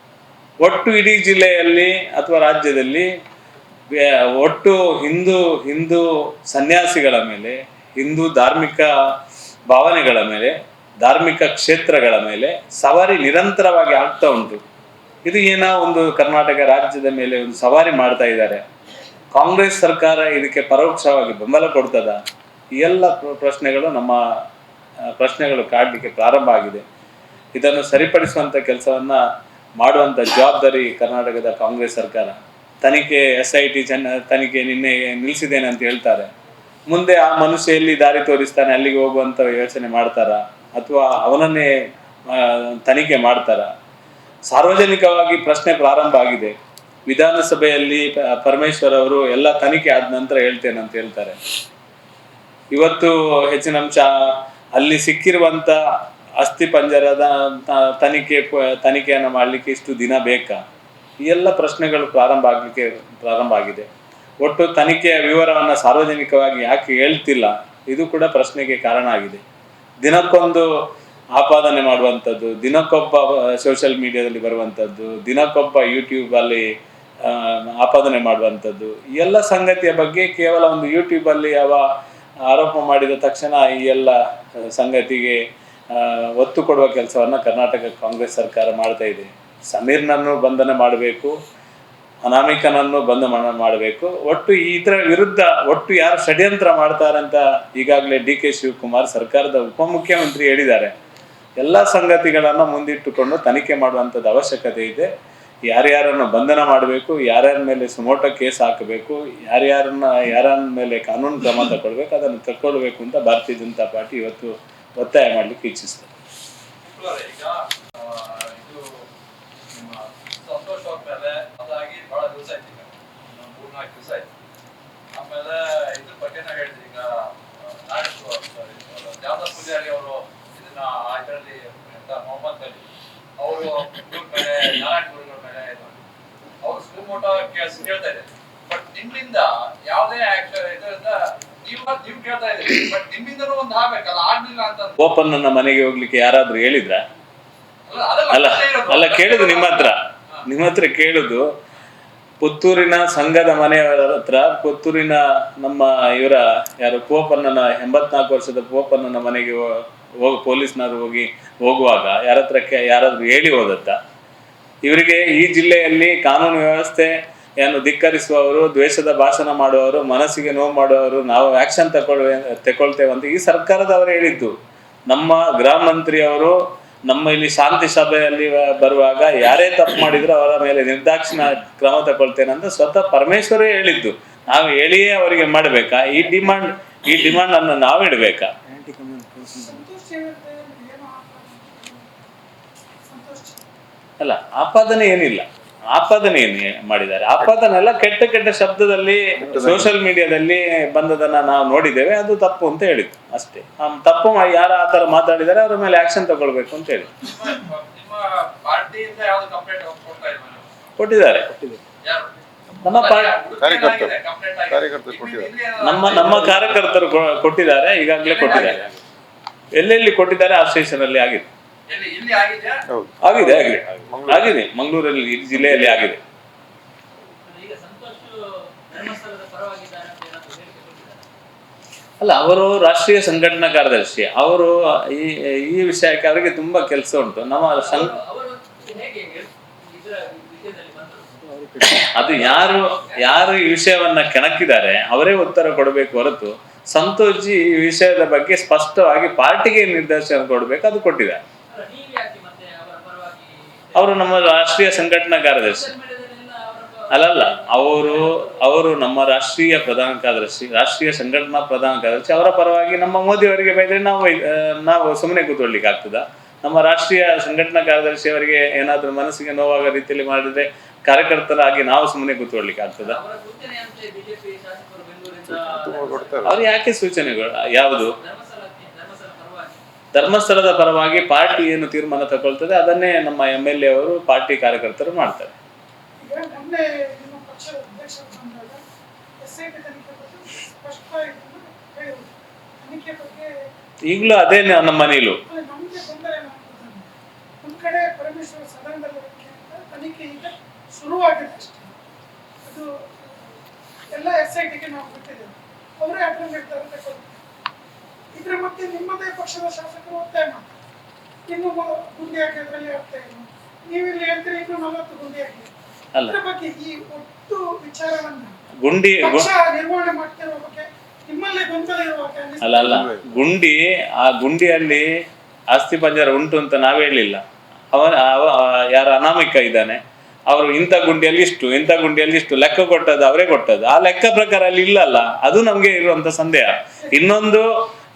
ಒಟ್ಟು ಇಡೀ ಜಿಲ್ಲೆಯಲ್ಲಿ ಅಥವಾ ರಾಜ್ಯದಲ್ಲಿ ಒಟ್ಟು ಹಿಂದೂ ಹಿಂದೂ ಸನ್ಯಾಸಿಗಳ ಮೇಲೆ, ಹಿಂದೂ ಧಾರ್ಮಿಕ ಭಾವನೆಗಳ ಮೇಲೆ, ಧಾರ್ಮಿಕ ಕ್ಷೇತ್ರಗಳ ಮೇಲೆ ಸವಾರಿ ನಿರಂತರವಾಗಿ ಆಗ್ತಾ ಉಂಟು. ಇದು ಏನೋ ಒಂದು ಕರ್ನಾಟಕ ರಾಜ್ಯದ ಮೇಲೆ ಒಂದು ಸವಾರಿ ಮಾಡ್ತಾ ಇದ್ದಾರೆ. ಕಾಂಗ್ರೆಸ್ ಸರ್ಕಾರ ಇದಕ್ಕೆ ಪರೋಕ್ಷವಾಗಿ ಬೆಂಬಲ ಕೊಡ್ತದ? ಎಲ್ಲ ಪ್ರ- ಪ್ರಶ್ನೆಗಳು ನಮ್ಮ ಪ್ರಶ್ನೆಗಳು ಕಾಡಲಿಕ್ಕೆ ಪ್ರಾರಂಭ ಆಗಿದೆ. ಇದನ್ನು ಸರಿಪಡಿಸುವಂಥ ಕೆಲಸವನ್ನ ಮಾಡುವಂಥ ಜವಾಬ್ದಾರಿ ಕರ್ನಾಟಕದ ಕಾಂಗ್ರೆಸ್ ಸರ್ಕಾರ. ತನಿಖೆ ಎಸ್ ಐ ಟಿ ಚೆನ್ನ ತನಿಖೆ ನಿನ್ನೆ ನಿಲ್ಲಿಸಿದ್ದೇನೆ ಅಂತ ಹೇಳ್ತಾರೆ. ಮುಂದೆ ಆ ಮನುಷ್ಯ ಎಲ್ಲಿ ದಾರಿ ತೋರಿಸ್ತಾನೆ, ಅಲ್ಲಿಗೆ ಹೋಗುವಂಥ ಯೋಚನೆ ಮಾಡ್ತಾರ? ಅಥವಾ ಅವನನ್ನೇ ತನಿಖೆ ಮಾಡ್ತಾರ? ಸಾರ್ವಜನಿಕವಾಗಿ ಪ್ರಶ್ನೆ ಪ್ರಾರಂಭ ಆಗಿದೆ. ವಿಧಾನಸಭೆಯಲ್ಲಿ ಪರಮೇಶ್ವರ್ ಅವರು ಎಲ್ಲ ತನಿಖೆ ಆದ ನಂತರ ಹೇಳ್ತೇನೆ ಅಂತ ಹೇಳ್ತಾರೆ. ಇವತ್ತು ಹೆಚ್ಚಿನ ಅಂಶ ಅಲ್ಲಿ ಸಿಕ್ಕಿರುವಂತ ಅಸ್ಥಿ ಪಂಜರದ ತನಿಖೆ ತನಿಖೆಯನ್ನು ಮಾಡಲಿಕ್ಕೆ ಇಷ್ಟು ದಿನ ಬೇಕಾ? ಈ ಎಲ್ಲ ಪ್ರಶ್ನೆಗಳು ಪ್ರಾರಂಭ ಆಗಲಿಕ್ಕೆ, ಪ್ರಾರಂಭ ಆಗಿದೆ. ಒಟ್ಟು ತನಿಖೆಯ ವಿವರವನ್ನು ಸಾರ್ವಜನಿಕವಾಗಿ ಯಾಕೆ ಹೇಳ್ತಿಲ್ಲ? ಇದು ಕೂಡ ಪ್ರಶ್ನೆಗೆ ಕಾರಣ ಆಗಿದೆ. ದಿನಕ್ಕೊಂದು ಆಪಾದನೆ ಮಾಡುವಂಥದ್ದು, ದಿನಕ್ಕೊಬ್ಬ ಸೋಷಿಯಲ್ ಮೀಡಿಯಾದಲ್ಲಿ ಬರುವಂಥದ್ದು, ದಿನಕ್ಕೊಬ್ಬ ಯೂಟ್ಯೂಬಲ್ಲಿ ಆಪಾದನೆ ಮಾಡುವಂಥದ್ದು ಎಲ್ಲ ಸಂಗತಿಯ ಬಗ್ಗೆ ಕೇವಲ ಒಂದು ಯೂಟ್ಯೂಬಲ್ಲಿ ಅವ ಆರೋಪ ಮಾಡಿದ ತಕ್ಷಣ ಈ ಎಲ್ಲ ಸಂಗತಿಗೆ ಒತ್ತು ಕೊಡುವ ಕೆಲಸವನ್ನು ಕರ್ನಾಟಕ ಕಾಂಗ್ರೆಸ್ ಸರ್ಕಾರ ಮಾಡ್ತಾ ಇದೆ. ಸಮೀರ್ನನ್ನು ಬಂಧನ ಮಾಡಬೇಕು, ಅನಾಮಿಕನನ್ನು ಬಂಧನ ಮಾಡಬೇಕು. ಒಟ್ಟು ಇದರ ವಿರುದ್ಧ ಒಟ್ಟು ಯಾರು ಷಡ್ಯಂತ್ರ ಅಂತ ಈಗಾಗಲೇ ಡಿ ಕೆ ಶಿವಕುಮಾರ್ ಸರ್ಕಾರದ ಉಪಮುಖ್ಯಮಂತ್ರಿ ಹೇಳಿದ್ದಾರೆ. ಎಲ್ಲ ಸಂಗತಿಗಳನ್ನು ಮುಂದಿಟ್ಟುಕೊಂಡು ತನಿಖೆ ಮಾಡುವಂಥದ್ದು ಅವಶ್ಯಕತೆ ಇದೆ. ಯಾರ್ಯಾರನ್ನು ಬಂಧನ ಮಾಡಬೇಕು, ಯಾರ್ಯಾರ ಮೇಲೆ ಸುಮೋಟ ಕೇಸ್ ಹಾಕಬೇಕು, ಯಾರ್ಯಾರನ್ನ ಯಾರ ಮೇಲೆ ಕಾನೂನು ಕ್ರಮ ತಗೊಳ್ಬೇಕು, ಅದನ್ನು ತಗೊಳ್ಬೇಕು ಅಂತ ಭಾರತೀಯ ಜನತಾ ಪಾರ್ಟಿ ಇವತ್ತು ಒತ್ತಾಯ ಮಾಡಲಿಕ್ಕೆ ಇಚ್ಛಿಸ್ತದೆ ಅವ್ರ ಕೇಸ್ ಕೇಳ್ತಾ ಇದ್ದಾರೆ ಬಟ್ ನಿಮ್ಮಿಂದ ಯಾವುದೇ ಆಕ್ಷನ್ ಇದರಿಂದ ಓಪನ್ ನನ್ನ ಮನೆಗೆ ಹೋಗ್ಲಿಕ್ಕೆ ಯಾರಾದ್ರೂ ಹೇಳಿದ್ರ? ಅಲ್ಲ ಅಲ್ಲ ಕೇಳುದು ನಿಮ್ಮ ಹತ್ರ. ನಿಮ್ಮ ಹತ್ರ ಕೇಳುದು ಪುತ್ತೂರಿನ ಸಂಘದ ಮನೆಯವರ ಹತ್ರ ಪುತ್ತೂರಿನ ನಮ್ಮ ಇವರ ಯಾರು ಪೋಪಣ್ಣನ ಎಂಬತ್ನಾಲ್ಕು ವರ್ಷದ ಪೋಪಣ್ಣನ ಮನೆಗೆ ಹೋಗ ಪೊಲೀಸ್ನವರು ಹೋಗಿ ಹೋಗುವಾಗ ಯಾರತ್ರ ಯಾರಾದ್ರೂ ಹೇಳಿ ಹೋದತ್ತ ಇವರಿಗೆ ಈ ಜಿಲ್ಲೆಯಲ್ಲಿ ಕಾನೂನು ವ್ಯವಸ್ಥೆ ಏನು ಧಿಕ್ಕರಿಸುವವರು, ದ್ವೇಷದ ಭಾಷಣ ಮಾಡುವವರು, ಮನಸ್ಸಿಗೆ ನೋವು ಮಾಡುವವರು ನಾವು ಆಕ್ಷನ್ ತಗೊಳ್ವೆ, ತಗೊಳ್ತೇವೆ ಅಂತ ಈ ಸರ್ಕಾರದವರು ಹೇಳಿದ್ದು. ನಮ್ಮ ಗೃಹ ಮಂತ್ರಿಯವರು ನಮ್ಮ ಇಲ್ಲಿ ಶಾಂತಿ ಸಭೆಯಲ್ಲಿ ಬರುವಾಗ ಯಾರೇ ತಪ್ಪು ಮಾಡಿದ್ರು ಅವರ ಮೇಲೆ ನಿರ್ದಾಕ್ಷಿಣ ಕ್ರಮ ತಗೊಳ್ತೇನೆ ಅಂತ ಸ್ವತಃ ಪರಮೇಶ್ವರೇ ಹೇಳಿದ್ದು. ನಾವು ಹೇಳಿಯೇ ಅವರಿಗೆ ಮಾಡಬೇಕಾ? ಈ ಡಿಮಾಂಡ್ ಈ ಡಿಮಾಂಡ್ ಅನ್ನು ನಾವು ಇಡಬೇಕಾ ಸಂತೋಷ್ ಹೇಳಿದ್ರೆ ಏನು ಸಂತೋಷ್ ಅಲ್ಲ ಆಪಾದನೆ ಏನಿಲ್ಲ. ಆಪಾದನೆ ಏನು ಮಾಡಿದ್ದಾರೆ? ಆಪಾದನೆ ಎಲ್ಲ ಕೆಟ್ಟ ಕೆಟ್ಟ ಶಬ್ದದಲ್ಲಿ ಸೋಷಿಯಲ್ ಮೀಡಿಯಾದಲ್ಲಿ ಬಂದದನ್ನ ನಾವು ನೋಡಿದ್ದೇವೆ ಅದು ತಪ್ಪು ಅಂತ ಹೇಳಿದ್ದು ಅಷ್ಟೇ. ಆ ತಪ್ಪು ಮಾಡಿ ಯಾರು ಆ ತರ ಮಾತಾಡಿದ್ದಾರೆ ಅವ್ರ ಮೇಲೆ ಆಕ್ಷನ್ ತಗೊಳ್ಬೇಕು ಅಂತ ಹೇಳಿ? ಕೊಟ್ಟಿದ್ದಾರೆ. ನಮ್ಮ ನಮ್ಮ ನಮ್ಮ ಕಾರ್ಯಕರ್ತರು ಕೊಟ್ಟಿದ್ದಾರೆ ಈಗಾಗಲೇ ಕೊಟ್ಟಿದ್ದಾರೆ. ಎಲ್ಲೆಲ್ಲಿ ಕೊಟ್ಟಿದ್ದಾರೆ ಆ ಸ್ಟೇಷನ್ ಅಲ್ಲಿ ಆಗಿದೆ ಆಗಿದೆ? ಆಗಿದೆ ಆಗಿದೆ. ಮಂಗಳೂರಲ್ಲಿ ಈ ಜಿಲ್ಲೆಯಲ್ಲಿ ಆಗಿದೆ. ಅಲ್ಲ ಅವರು ರಾಷ್ಟ್ರೀಯ ಸಂಘಟನಾ ಕಾರ್ಯದರ್ಶಿ. ಅವರು ಈ ಈ ವಿಷಯಕ್ಕೆ ಅವರಿಗೆ ತುಂಬಾ ಕೆಲಸ ಉಂಟು. ನಮ್ಮ ಸಂಘ ಅವರು ಹೇಗೆ ಇದರ ವಿಷಯದಲ್ಲಿ ಬಂದರು? ಅದು ಯಾರು ಯಾರು ಈ ವಿಷಯವನ್ನ ಕೆಣಕಿದ್ದಾರೆ ಅವರೇ ಉತ್ತರ ಕೊಡಬೇಕು ಹೊರತು ಸಂತೋಷ್ ಜಿ ಈ ವಿಷಯದ ಬಗ್ಗೆ ಸ್ಪಷ್ಟವಾಗಿ ಪಾರ್ಟಿಗೆ ನಿರ್ದೇಶನ ಕೊಡಬೇಕು ಅದು ಕೊಟ್ಟಿದ್ದಾರೆ ಅಲ್ಲ ನೀವು ಯಾಕೆ ಮತ್ತೆ ಅವರ ಪರವಾಗಿ ಅವರು ನಮ್ಮ ರಾಷ್ಟ್ರೀಯ ಸಂಘಟನಾ ಕಾರ್ಯದರ್ಶಿ ಅಲ್ಲಲ್ಲ ಅವರು ಅವರು ನಮ್ಮ ರಾಷ್ಟ್ರೀಯ ಪ್ರಧಾನ ಕಾರ್ಯದರ್ಶಿ ರಾಷ್ಟ್ರೀಯ ಸಂಘಟನಾ ಪ್ರಧಾನ ಕಾರ್ಯದರ್ಶಿ ಅವರ ಪರವಾಗಿ ನಮ್ಮ ಮೋದಿ ಅವರಿಗೆ ಬೈದ್ರೆ ನಾವು ನಾವು ಸುಮ್ಮನೆ ಕೂತ್ಕೊಳ್ಳಿಕ್ಕೆ ಆಗ್ತದ. ನಮ್ಮ ರಾಷ್ಟ್ರೀಯ ಸಂಘಟನಾ ಕಾರ್ಯದರ್ಶಿ ಅವರಿಗೆ ಏನಾದ್ರೂ ಮನಸ್ಸಿಗೆ ನೋವಾಗೋ ರೀತಿಯಲ್ಲಿ ಮಾಡಿದ್ರೆ ಕಾರ್ಯಕರ್ತರಾಗಿ ನಾವು ಸುಮ್ಮನೆ ಕೂತ್ಕೊಳ್ಳಿಕ್ಕೆ ಆಗ್ತದ. ಅವರ ಯಾಕೆ ಸೂಚನೆಗಳು ಯಾವುದು? ಧರ್ಮಸ್ಥಳದ ಪರವಾಗಿ ಪಾರ್ಟಿ ಏನು ತೀರ್ಮಾನ ತಗೊಳ್ತದೆ ಅದನ್ನೇ ನಮ್ಮ ಎಂ ಎಲ್ ಎ ಅವರು ಪಾರ್ಟಿ ಕಾರ್ಯಕರ್ತರು ಮಾಡ್ತಾರೆ. ಈಗಲೂ ಅದೇ ನಮ್ಮ ಅದು ಎಲ್ಲ ಎಸ್ ಐ ಟಿಗೆ ನಾವು ಬಿಟ್ಟಿದ್ದೇವೆ. ಅವರೇ ಅಟೆಂಡ್ ಮಾಡ್ತಾರೆ ಇದ್ರ ಮತ್ತೆ ನಿಮ್ಮದೇ ಪಕ್ಷದ ಶಾಸಕರು ಒತ್ತಾಯ ಮಾಡ್ತಾರೆ. ಇನ್ನು ಗುಂಡಿ ಹಾಕಿದ್ರಲ್ಲಿ ಆಗ್ತಾ ಇಲ್ಲ. ನೀವಿಲ್ಲಿ ಹೇಳ್ತೀರಿ ಇನ್ನು ನಲವತ್ತು ಗುಂಡಿ ಹಾಕಿ ಅಲ್ಲ. ಅದ್ರ ಬಗ್ಗೆ ಈ ಒಟ್ಟು ವಿಚಾರವನ್ನ ಗುಂಡಿ ಪಕ್ಷ ನಿರ್ವಹಣೆ ಮಾಡ್ತಿರೋ ಬಗ್ಗೆ ನಿಮ್ಮಲ್ಲಿ ಗೊಂದಲ ಅಲ್ಲ ಅಲ್ಲ. ಗುಂಡಿ ಆ ಗುಂಡಿಯಲ್ಲಿ ಆಸ್ತಿ ಪಂಜರ ಉಂಟು ಅಂತ ನಾವ್ ಹೇಳಿಲ್ಲ. ಅವನ ಅವ ಯಾರ ಅನಾಮಿಕ ಇದ್ದಾನೆ. ಅವರು ಇಂಥ ಗುಂಡಿಯಲ್ಲಿ ಇಷ್ಟು ಇಂಥ ಗುಂಡಿಯಲ್ಲಿ ಇಷ್ಟು ಲೆಕ್ಕ ಕೊಟ್ಟದ್ದು ಅವರೇ ಕೊಟ್ಟದ್ದು. ಆ ಲೆಕ್ಕ ಪ್ರಕಾರ ಅಲ್ಲಿ ಇಲ್ಲಲ್ಲ. ಅದು ನಮ್ಗೆ ಇರುವಂತ ಸಂದೇಹ. ಇನ್ನೊಂದು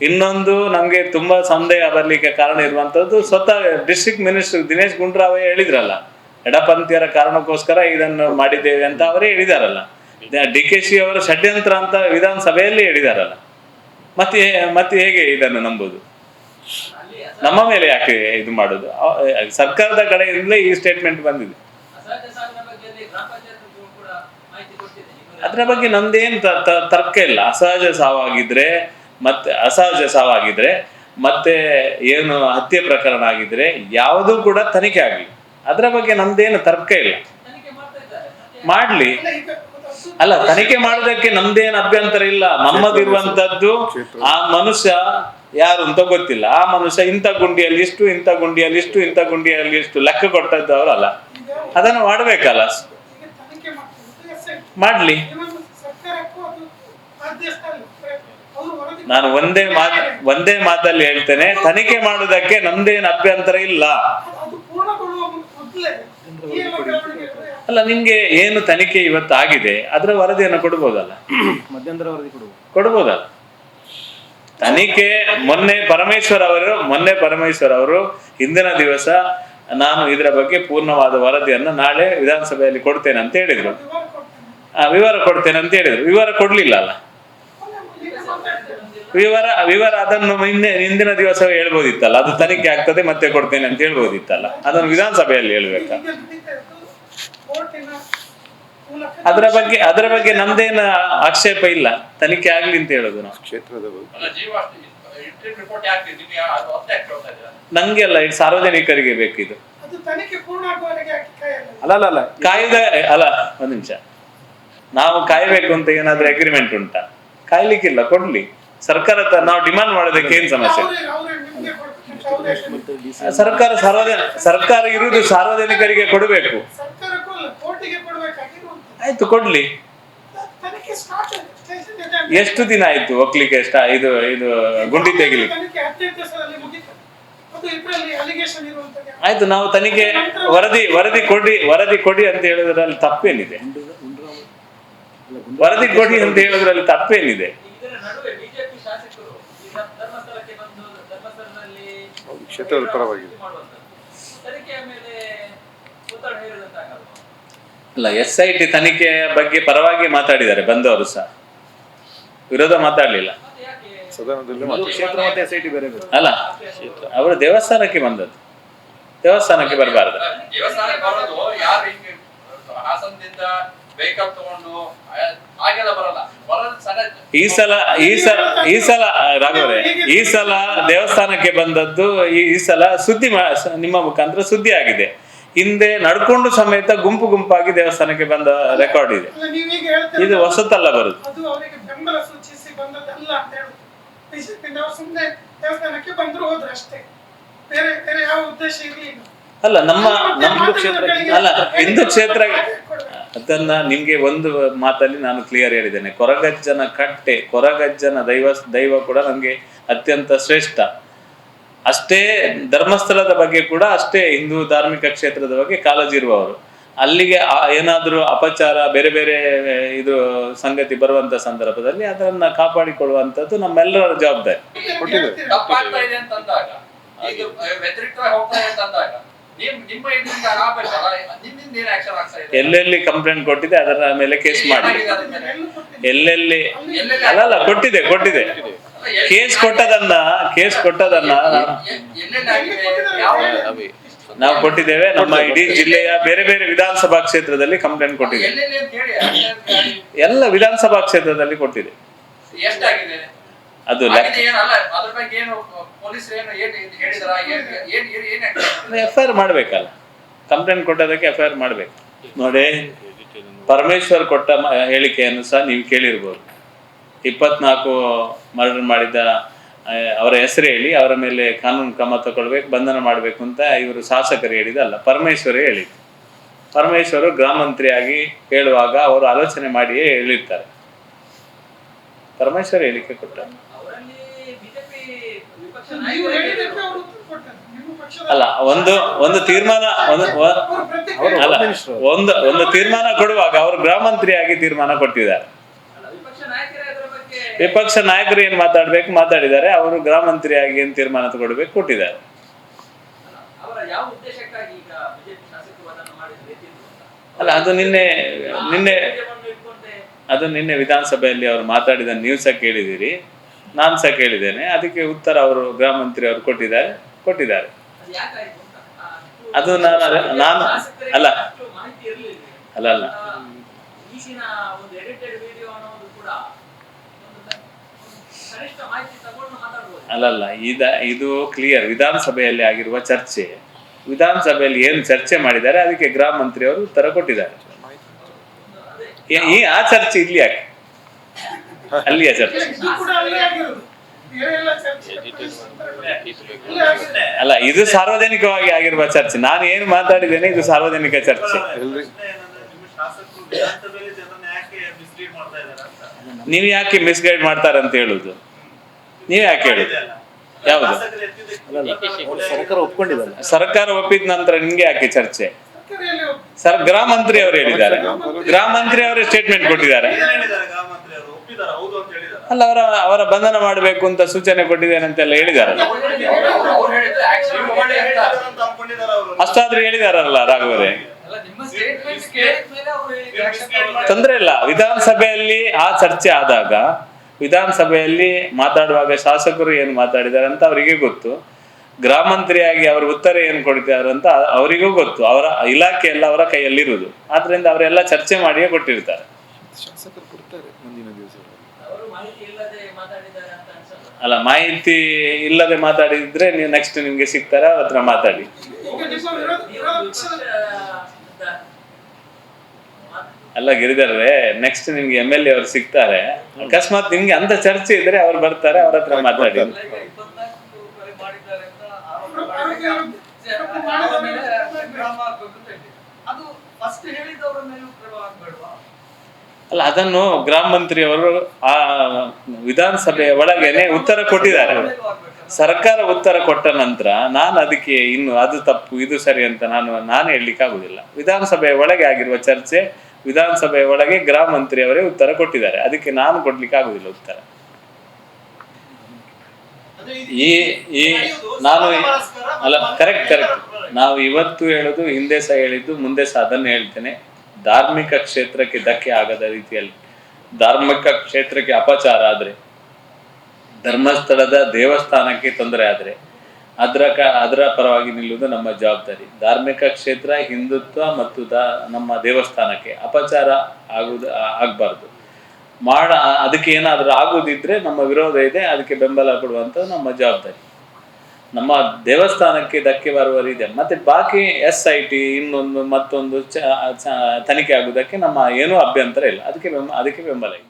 ಇನ್ನೊಂದು ನಮ್ಗೆ ತುಂಬಾ ಸಂದೇಹ ಬರ್ಲಿಕ್ಕೆ ಕಾರಣ ಇರುವಂತದ್ದು ಸ್ವತಃ ಡಿಸ್ಟ್ರಿಕ್ಟ್ ಮಿನಿಸ್ಟರ್ ದಿನೇಶ್ ಗುಂಡ್ರಾವ್ ಹೇಳಿದ್ರಲ್ಲ, ಎಡಪಂಥೀಯರ ಕಾರಣಕ್ಕೋಸ್ಕರ ಇದನ್ನು ಮಾಡಿದ್ದೇವೆ ಅಂತ ಅವರೇ ಹೇಳಿದಾರಲ್ಲ. ಡಿ ಕೆ ಸಿ ಅವರು ಷಡ್ಯಂತ್ರ ಅಂತ ವಿಧಾನಸಭೆಯಲ್ಲಿ ಹೇಳಿದಾರಲ್ಲ. ಮತ್ತೆ ಮತ್ತೆ ಹೇಗೆ ಇದನ್ನು ನಂಬುದು? ನಮ್ಮ ಮೇಲೆ ಯಾಕೆ ಇದು ಮಾಡುದು? ಸರ್ಕಾರದ ಕಡೆಯಿಂದಲೇ ಈ ಸ್ಟೇಟ್ಮೆಂಟ್ ಬಂದಿದೆ. ಅದರ ಬಗ್ಗೆ ನಮ್ದೇನು ತರ್ಕ ಇಲ್ಲ. ಅಸಹಜ ಸಾವಾಗಿದ್ರೆ ಮತ್ತೆ ಅಸಹಜ ಸಾವಾಗಿದ್ರೆ ಮತ್ತೆ ಏನು ಹತ್ಯೆ ಪ್ರಕರಣ ಆಗಿದ್ರೆ ಯಾವುದೂ ಕೂಡ ತನಿಖೆ ಆಗಲಿ. ಅದರ ಬಗ್ಗೆ ನಮ್ದೇನು ತರ್ಕ ಇಲ್ಲ. ಮಾಡ್ಲಿ. ಅಲ್ಲ, ತನಿಖೆ ಮಾಡೋದಕ್ಕೆ ನಮ್ದೇನು ಅಭ್ಯಂತರ ಇಲ್ಲ. ನಮ್ಮದಿರುವಂತದ್ದು ಆ ಮನುಷ್ಯ ಯಾರು ಅಂತ ಗೊತ್ತಿಲ್ಲ. ಆ ಮನುಷ್ಯ ಇಂಥ ಗುಂಡಿಯಲ್ಲಿ ಇಷ್ಟು ಇಂಥ ಗುಂಡಿಯಲ್ಲಿ ಇಷ್ಟು ಇಂಥ ಗುಂಡಿಯಲ್ಲಿ ಇಷ್ಟು ಲೆಕ್ಕ ಕೊಟ್ಟದ್ದು ಅವರಲ್ಲ ಈಗ ಅದನ್ನು ಮಾಡ್ಬೇಕಲ್ಲ. ಮಾಡ್ಲಿ ಇನ್ನೊಂದು ಸರ್ಕಾರಕ್ಕೂ ಅದು ಆದ್ಯತೆ ಅಲ್ಲ ಅವರು ವರದಿ ನಾನು ಒಂದೇ ಮಾತ್ ಒಂದೇ ಮಾತಲ್ಲಿ ಹೇಳ್ತೇನೆ ತನಿಖೆ ಮಾಡುವುದಕ್ಕೆ ನಮ್ದೇನು ಅಭ್ಯಂತರ ಇಲ್ಲ. ಅಲ್ಲ ನಿಮ್ಗೆ ಏನು ತನಿಖೆ ಇವತ್ತು ಆಗಿದೆ ಅದರ ವರದಿಯನ್ನು ಕೊಡ್ಬೋದಲ್ಲ? ಮಧ್ಯಂತರ ವರದಿ ಕೊಡ್ಬೋದಲ್ಲ? ತನಿಖೆ ಮೊನ್ನೆ ಪರಮೇಶ್ವರ್ ಅವರು ಮೊನ್ನೆ ಪರಮೇಶ್ವರ್ ಅವರು ಹಿಂದಿನ ದಿವಸ ನಾನು ಇದರ ಬಗ್ಗೆ ಪೂರ್ಣವಾದ ವರದಿಯನ್ನು ನಾಳೆ ವಿಧಾನಸಭೆಯಲ್ಲಿ ಕೊಡ್ತೇನೆ ಅಂತ ಹೇಳಿದ್ರು. ವಿವರ ಕೊಡ್ತೇನೆ ಆ, ವಿವರ ಕೊಡ್ತೇನೆ ಅಂತ ಹೇಳಿದ್ರು. ವಿವರ ಕೊಡ್ಲಿಲ್ಲ ಅಲ್ಲ? ವಿವರ ವಿವರ ಅದನ್ನು ಹಿಂದೆ ಹಿಂದಿನ ದಿವಸ ಹೇಳ್ಬೋದಿತ್ತಲ್ಲ. ಅದು ತನಿಖೆ ಆಗ್ತದೆ ಮತ್ತೆ ಕೊಡ್ತೇನೆ ಅಂತ ಹೇಳ್ಬೋದಿತ್ತಲ್ಲ. ಅದನ್ನು ವಿಧಾನಸಭೆಯಲ್ಲಿ ಹೇಳ್ಬೇಕಾ? ಅದರ ಬಗ್ಗೆ ಅದರ ಬಗ್ಗೆ ನಮ್ದೇನ ಆಕ್ಷೇಪ ಇಲ್ಲ. ತನಿಖೆ ಆಗ್ಲಿ ಅಂತ ಹೇಳುದು ನಾವು. ಕ್ಷೇತ್ರದ ನಂಗೆ ಅಲ್ಲ ಇದು ಸಾರ್ವಜನಿಕರಿಗೆ ಬೇಕಿದು. ಅಲ್ಲ ಅಲ್ಲ ಕಾಯ್ದ ಅಲ್ಲ ಒಂದ್ ನಿಮಿಷ. ನಾವು ಕಾಯ್ಬೇಕು ಅಂತ ಏನಾದ್ರೂ ಅಗ್ರಿಮೆಂಟ್ ಉಂಟಾ? ಕಾಯ್ಲಿಕ್ಕಿಲ್ಲ ಕೊಡ್ಲಿ. ಸರ್ಕಾರ ನಾವು ಡಿಮಾಂಡ್ ಮಾಡೋದಕ್ಕೆ ಏನ್ ಸಮಸ್ಯೆ? ಸರ್ಕಾರ ಸಾರ್ವಜನ ಸರ್ಕಾರ ಇರುವುದು ಸಾರ್ವಜನಿಕರಿಗೆ ಕೊಡಬೇಕು. ಆಯ್ತು, ಕೊಡ್ಲಿ. ಎಷ್ಟು ದಿನ ಆಯ್ತು ಒಕ್ಲಿಕ್ಕೆ ಎಷ್ಟ ಇದು ಇದು ಗುಂಡಿ ತೆಗಿಲಿ ಆಯ್ತು, ನಾವು ತನಿಖೆ ವರದಿ ವರದಿ ಕೊಡಿ ವರದಿ ಕೊಡಿ ಅಂತ ಹೇಳಿದ್ರಲ್ಲಿ ತಪ್ಪೇನಿದೆ. ವರದಿ ಕೊಡಿ ಅಂತ ಹೇಳೋದ್ರಲ್ಲಿ ತಪ್ಪೇನಿದೆ ಇದರ ನಡುವೆ ಬಿಜೆಪಿ ಶಾಸಕರು ಈಗ ಧರ್ಮಸ್ಥಳಕ್ಕೆ ಬಂದು ಧರ್ಮಸ್ಥಳದಲ್ಲಿ ಹೌದು, ಕ್ಷೇತ್ರದ ಪರವಾಗಿದೆ. ಅಲ್ಲ ಎಸ್ ಐ ಟಿ ತನಿಖೆಯ ಬಗ್ಗೆ ಪರವಾಗಿ ಮಾತಾಡಿದ್ದಾರೆ ಬಂದವರು ಸಹ. ವಿರೋಧ ಮಾತಾಡ್ಲಿಲ್ಲ. ಮತ್ತೆ ಸದನದಲ್ಲಿ ಮಾತಾಡಿ. ಕ್ಷೇತ್ರ ಮತ್ತೆ ಎಸ್ ಐ ಟಿ ಬೇರೆ ಬೇರೆ. ಅಲ್ಲ ಅವರು ದೇವಸ್ಥಾನಕ್ಕೆ ಬಂದದ್ದು. ದೇವಸ್ಥಾನಕ್ಕೆ ಬರಬಾರ್ದು. ಈ ಸಲ ಈ ಸಲ ಈ ಸಲ ರಾಘವರೇ ಈ ಸಲ ದೇವಸ್ಥಾನಕ್ಕೆ ಬಂದದ್ದು ಈ ಈ ಸಲ ಸುದ್ದಿ ಮಾ- ನಿಮ್ಮ ಮುಖಾಂತರ ಸುದ್ದಿ ಆಗಿದೆ. ಹಿಂದೆ ನಡ್ಕೊಂಡು ಸಮೇತ ಗುಂಪು ಗುಂಪಾಗಿ ದೇವಸ್ಥಾನಕ್ಕೆ ಬಂದ ರೆಕಾರ್ಡ್ ಇದೆ. ಇದು ಹೊಸತಲ್ಲ ಬರುದು. ಅದು ಅವರಿಗೆ ಬೆಂಬಲ ಸೂಚಿಸಿ ಬಂದದ್ದಲ್ಲ ಅಂತ ಹೇಳುದು ಬಿಜೆಪಿಯಿಂದ ಅವ್ರು ದೇವಸ್ಥಾನಕ್ಕೆ ಬಂದ್ರು ಹೋದ್ರು ಅಷ್ಟೇ. ಬೇರೆ ಬೇರೆ ಉದ್ದೇಶ ಇರಲಿಲ್ಲ. ಅಲ್ಲ ನಮ್ಮ ನಮ್ಮ ಕ್ಷೇತ್ರ ಅಲ್ಲ ಹಿಂದೂ ಕ್ಷೇತ್ರ. ಅದನ್ನ ನಿಮ್ಗೆ ಒಂದು ಮಾತಲ್ಲಿ ನಾನು ಕ್ಲಿಯರ್ ಹೇಳಿದ್ದೇನೆ. ಕೊರಗಜ್ಜನ ಕಟ್ಟೆ ಕೊರಗಜ್ಜನ ದೈವ ದೈವ ಕೂಡ ನಮ್ಗೆ ಅತ್ಯಂತ ಶ್ರೇಷ್ಠ. ಅಷ್ಟೇ ಧರ್ಮಸ್ಥಳದ ಬಗ್ಗೆ ಕೂಡ ಅಷ್ಟೇ ಹಿಂದೂ ಧಾರ್ಮಿಕ ಕ್ಷೇತ್ರದ ಬಗ್ಗೆ ಕಾಳಜಿ ಇರುವವರು. ಅಲ್ಲಿಗೆ ಏನಾದರೂ ಏನಾದ್ರೂ ಅಪಚಾರ ಬೇರೆ ಬೇರೆ ಇದು ಸಂಗತಿ ಬರುವಂತ ಸಂದರ್ಭದಲ್ಲಿ ಅದನ್ನ ಕಾಪಾಡಿಕೊಳ್ಳುವಂತದ್ದು ನಮ್ಮೆಲ್ಲರ ಜವಾಬ್ದಾರಿ. ಎಲ್ಲೆಲ್ಲಿ ಕಂಪ್ಲೇಂಟ್ ಕೊಟ್ಟಿದೆ ಅದರ ಮೇಲೆ ಕೇಸ್ ಮಾಡಿ. ಎಲ್ಲೆಲ್ಲಿ? ಅಲ್ಲ ಅಲ್ಲಲ್ಲ ಕೊಟ್ಟಿದೆ ಕೊಟ್ಟಿದೆ ಕೇಸ್ ಕೊಟ್ಟದನ್ನ ಕೇಸ್ ಕೊಟ್ಟದನ್ನ ನಾವು- ಕೊಟ್ಟಿದ್ದೇವೆ ನಮ್ಮ ಇಡೀ ಜಿಲ್ಲೆಯ ಬೇರೆ ಬೇರೆ ವಿಧಾನಸಭಾ ಕ್ಷೇತ್ರದಲ್ಲಿ ಕಂಪ್ಲೇಂಟ್ ಕೊಟ್ಟಿದೆ ಎಲ್ಲೆಲ್ಲಿ ಅಂತ ಹೇಳಿ ಎಲ್ಲ ವಿಧಾನಸಭಾ ಕ್ಷೇತ್ರದಲ್ಲಿ ಕೊಟ್ಟಿದೆ. ಎಷ್ಟಾಗಿದೆ? ಅದು ಎಫ್ ಐ ಆರ್ ಮಾಡ್ಬೇಕಲ್ಲ. ಕಂಪ್ಲೇಂಟ್ ಕೊಟ್ಟದಕ್ಕೆ ಎಫ್ ಐ ಆರ್ ಮಾಡ್ಬೇಕು. ನೋಡಿ ಪರಮೇಶ್ವರ್ ಕೊಟ್ಟ ಹೇಳಿಕೆಯನ್ನು ಸಹ ನೀವು ಕೇಳಿರ್ಬೋದು. ಇಪ್ಪತ್ನಾಲ್ಕು ಮರ್ಡರ್ ಮಾಡಿದ್ದ ಅವರ ಹೆಸರು ಹೇಳಿ ಅವರ ಮೇಲೆ ಕಾನೂನು ಕ್ರಮ ತಗೊಳ್ಬೇಕು ಬಂಧನ ಮಾಡಬೇಕು ಅಂತ ಇವರು ಶಾಸಕರು ಹೇಳಿದಲ್ಲ ಪರಮೇಶ್ವರೇ ಹೇಳಿದ್ದು. ಪರಮೇಶ್ವರು ಗೃಹಮಂತ್ರಿಯಾಗಿ ಹೇಳುವಾಗ ಅವರು ಆಲೋಚನೆ ಮಾಡಿಯೇ ಹೇಳಿರ್ತಾರೆ. ಪರಮೇಶ್ವರ್ ಹೇಳಿಕೆ ಕೊಟ್ಟರು ಅವರಲ್ಲಿ ಬಿಜೆಪಿ ವಿಪಕ್ಷ ನೀವು ನಾಯಕರು ಹೇಳಿದ್ದಕ್ಕೆ ಅವರು ಉತ್ತರ ಕೊಟ್ಟರು. ನಿಮ್ಮ ಪಕ್ಷದ ಅಲ್ಲ ಒಂದು ಒಂದು ತೀರ್ಮಾನ ಅಲ್ಲ ಒಂದು ಒಂದು ತೀರ್ಮಾನ ಕೊಡುವಾಗ ಅವರು ಗೃಹ ಆಗಿ ತೀರ್ಮಾನ ಕೊಟ್ಟಿದ್ದಾರೆ. ವಿಪಕ್ಷ ನಾಯಕರೇ ಅದರ ಬಗ್ಗೆ ವಿಪಕ್ಷ ನಾಯಕರು ಏನ್ ಮಾತಾಡ್ಬೇಕು ಮಾತಾಡಿದ್ದಾರೆ. ಅವರು ಗೃಹ ಆಗಿ ಏನ್ ತೀರ್ಮಾನ ತಗೊಳ್ಬೇಕು ಕೊಟ್ಟಿದ್ದಾರೆ. ಅಲ್ಲ, ಅವರ ಯಾವ ಉದ್ದೇಶಕ್ಕಾಗಿ ಈಗ ಬಿಜೆಪಿ ಶಾಸಕರು ಮಾಡಿದ ರೀತಿ ಅಲ್ಲ ಅದು ನಿನ್ನೆ ನಿನ್ನೆ ಅದು ನಿನ್ನೆ ವಿಧಾನಸಭೆಯಲ್ಲಿ ಅವರು ಮಾತಾಡಿದ ನ್ಯೂಸ ಕೇಳಿದಿರಿ ನಾನು ಸಹ ಕೇಳಿದ್ದೇನೆ. ಅದಕ್ಕೆ ಉತ್ತರ ಅವರು ಗೃಹ ಮಂತ್ರಿ ಅವರು ಕೊಟ್ಟಿದ್ದಾರೆ. ಕೊಟ್ಟಿದ್ದಾರೆ. ಅದು ನಾನು ನಾನು ಅಲ್ಲ. ಅಲ್ಲ ಅಲ್ಲ. ಅಲ್ಲಲ್ಲ ಇದ, ಇದು ಕ್ಲಿಯರ್ ವಿಧಾನಸಭೆಯಲ್ಲಿ ಆಗಿರುವ ಚರ್ಚೆ. ವಿಧಾನಸಭೆಯಲ್ಲಿ ಏನು ಚರ್ಚೆ ಮಾಡಿದ್ದಾರೆ, ಅದಕ್ಕೆ ಗೃಹ ಮಂತ್ರಿ ಅವರು ಉತ್ತರ ಕೊಟ್ಟಿದ್ದಾರೆ. ಈ, ಆ ಚರ್ಚೆ ಇಲ್ಲಿ ಯಾಕೆ? ಅಲ್ಲಿಯ ಚರ್ಚ್ ಇದು ಕೂಡ ಅಲ್ಲೇ ಇದು ಸಾರ್ವಜನಿಕವಾಗಿ ಆಗಿರುವ ಚರ್ಚ್ ನಾನು ಏನು ಮಾತಾಡಿದ್ದೇನೆ ಇದು ಸಾರ್ವಜನಿಕ ಚರ್ಚೆ ನೀವು ಯಾಕೆ ಮಿಸ್ಗೈಡ್ ಮಾಡ್ತಾರೆ ಅಂತ. ಹೇಳುದು? ನೀವು ಯಾಕೆ ಹೇಳುದು? ಯಾವುದು? ಸರ್ಕಾರ ಒಪ್ಪಿದ ನಂತರ ನಿಮ್ಗೆ ಯಾಕೆ ಚರ್ಚೆ? ಸರ್ ಗೃಹ ಮಂತ್ರಿ ಅವರು ಹೇಳಿದ್ದಾರೆ. ಗೃಹ ಮಂತ್ರಿ ಅವರೇ ಸ್ಟೇಟ್ಮೆಂಟ್ ಕೊಟ್ಟಿದ್ದಾರೆ. ಅಲ್ಲ ಅವರ ಅವರ ಬಂಧನ ಮಾಡಬೇಕು ಅಂತ ಸೂಚನೆ ಕೊಟ್ಟಿದ್ದೇನೆ ಅಂತೆಲ್ಲ ಹೇಳಿದ್ದಾರೆ ಅವ್ರು ಹೇಳಿದ್ರು ಆಕ್ಷನ್ ಮಾಡಿ ಅಂತ ಅಷ್ಟಾದ್ರೂ ಹೇಳಿದಾರಲ್ಲ ರಾಘವರೆ ತೊಂದ್ರೆ ಇಲ್ಲ. ವಿಧಾನಸಭೆಯಲ್ಲಿ ಆ ಚರ್ಚೆ ಆದಾಗ ವಿಧಾನಸಭೆಯಲ್ಲಿ ಮಾತಾಡುವಾಗ ಶಾಸಕರು ಏನು ಮಾತಾಡಿದ್ದಾರೆ ಅಂತ ಅವರಿಗೆ ಗೊತ್ತು. ಗ್ರಾಮಾಂತರಿಯಾಗಿ ಮಂತ್ರಿಯಾಗಿ ಅವರು ಉತ್ತರ ಏನು ಕೊಡ್ತಾರೆ ಅಂತ ಅವರಿಗೂ ಗೊತ್ತು. ಅವರ ಇಲಾಖೆ ಎಲ್ಲ ಅವರ ಕೈಯಲ್ಲಿರುವುದು. ಆದ್ರಿಂದ ಅವರೆಲ್ಲ ಚರ್ಚೆ ಮಾಡಿಯೇ ಕೊಟ್ಟಿರ್ತಾರೆ. ಶಾಸಕರು ಕೊಡ್ತಾರೆ ಮುಂದಿನ ದಿವಸಗಳಲ್ಲಿ ಅವರು ಮಾಹಿತಿ ಇಲ್ಲದೆ ಮಾತಾಡಿದ್ದಾರೆ ಅಂತ ಅನ್ಸಲ್ಲ. ಅಲ್ಲ ಮಾಹಿತಿ ಇಲ್ಲದೆ ಮಾತಾಡಿದ್ರೆ ನೀವು ನೆಕ್ಸ್ಟ್ ನಿಮ್ಗೆ ಸಿಗ್ತಾರ ಅವ್ರ ಹತ್ರ ಮಾತಾಡಿ? ಅಲ್ಲ ಗಿರಿಧರ್ರೆ ನೆಕ್ಸ್ಟ್ ನಿಮ್ಗೆ ಎಂ ಎಲ್ ಎ ಅವ್ರು ಸಿಗ್ತಾರೆ. ಅಕಸ್ಮಾತ್ ನಿಮ್ಗೆ ಅಂತ ಚರ್ಚೆ ಇದ್ರೆ ಅವ್ರು ಬರ್ತಾರೆ ಅವ್ರ ಹತ್ರ ಮಾತಾಡಿ. ಅದು ಫಸ್ಟ್ ಹೇಳಿದವರ ಮೇಲೂ ಅಲ್ಲ, ಅದನ್ನು ಗ್ರಾಮ ಮಂತ್ರಿಯವರು ಆ ವಿಧಾನಸಭೆಯ ಒಳಗೇನೆ ಉತ್ತರ ಕೊಟ್ಟಿದ್ದಾರೆ. ಸರ್ಕಾರ ಉತ್ತರ ಕೊಟ್ಟ ನಂತರ ನಾನು ಅದಕ್ಕೆ ಇನ್ನು ಅದು ತಪ್ಪು, ಇದು ಸರಿ ಅಂತ ನಾನು ನಾನು ಹೇಳಲಿಕ್ಕೆ ಆಗುದಿಲ್ಲ ವಿಧಾನಸಭೆಯ ಒಳಗೆ ಆಗಿರುವ ಚರ್ಚೆ ವಿಧಾನಸಭೆಯ ಒಳಗೆ ಗ್ರಾಮ ಮಂತ್ರಿಯವರೇ ಉತ್ತರ ಕೊಟ್ಟಿದ್ದಾರೆ. ಅದಕ್ಕೆ ನಾನು ಕೊಡ್ಲಿಕ್ಕೆ ಆಗುದಿಲ್ಲ ಉತ್ತರ. ಈ ಈ, ನಾನು ಅಲ್ಲ ಕರೆಕ್ಟ್ ಕರೆಕ್ಟ್ ನಾವು ಇವತ್ತು ಹೇಳುದು, ಹಿಂದೆ ಸಹ ಹೇಳಿದ್ದು, ಮುಂದೆ ಸಹ ಅದನ್ನು ಹೇಳ್ತೇನೆ. ಧಾರ್ಮಿಕ ಕ್ಷೇತ್ರಕ್ಕೆ ಧಕ್ಕೆ ಆಗದ ರೀತಿಯಲ್ಲಿ, ಧಾರ್ಮಿಕ ಕ್ಷೇತ್ರಕ್ಕೆ ಅಪಚಾರ ಆದರೆ, ಧರ್ಮಸ್ಥಳದ ದೇವಸ್ಥಾನಕ್ಕೆ ತೊಂದರೆ ಆದರೆ, ಅದರ ಕ, ಅದರ ಪರವಾಗಿ ನಿಲ್ಲುವುದು ನಮ್ಮ ಜವಾಬ್ದಾರಿ. ಧಾರ್ಮಿಕ ಕ್ಷೇತ್ರ ಹಿಂದುತ್ವ ಮತ್ತು ದ, ನಮ್ಮ ದೇವಸ್ಥಾನಕ್ಕೆ ಅಪಚಾರ ಆಗುದು ಆಗಬಾರ್ದು. ಮಾಡ, ಅದಕ್ಕೆ ಏನಾದರೂ ಆಗುದಿದ್ರೆ ನಮ್ಮ ವಿರೋಧ ಇದೆ, ಅದಕ್ಕೆ ಬೆಂಬಲ ಕೊಡುವಂತ ನಮ್ಮ ಜವಾಬ್ದಾರಿ. ನಮ್ಮ ದೇವಸ್ಥಾನಕ್ಕೆ ಧಕ್ಕೆ ಬರುವ ಮತ್ತೆ ಬಾಕಿ ಎಸ್ ಐ ಟಿ ಇನ್ನೊಂದು, ಮತ್ತೊಂದು ತನಿಖೆ ಆಗುವುದಕ್ಕೆ ನಮ್ಮ ಏನೂ ಅಭ್ಯಂತರ ಇಲ್ಲ. ಅದಕ್ಕೆ ಅದಕ್ಕೆ ಬೆಂಬಲ ಇಲ್ಲ.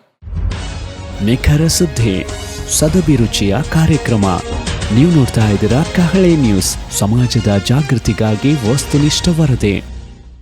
ನಿಖರ ಸುದ್ದಿ ಸದಭಿರುಚಿಯ ಕಾರ್ಯಕ್ರಮ. ನೀವು ನೋಡ್ತಾ ಇದ್ದೀರಾ ಕಹಳೆ ನ್ಯೂಸ್. ಸಮಾಜದ ಜಾಗೃತಿಗಾಗಿ ವಸ್ತುನಿಷ್ಠ ವರದಿ.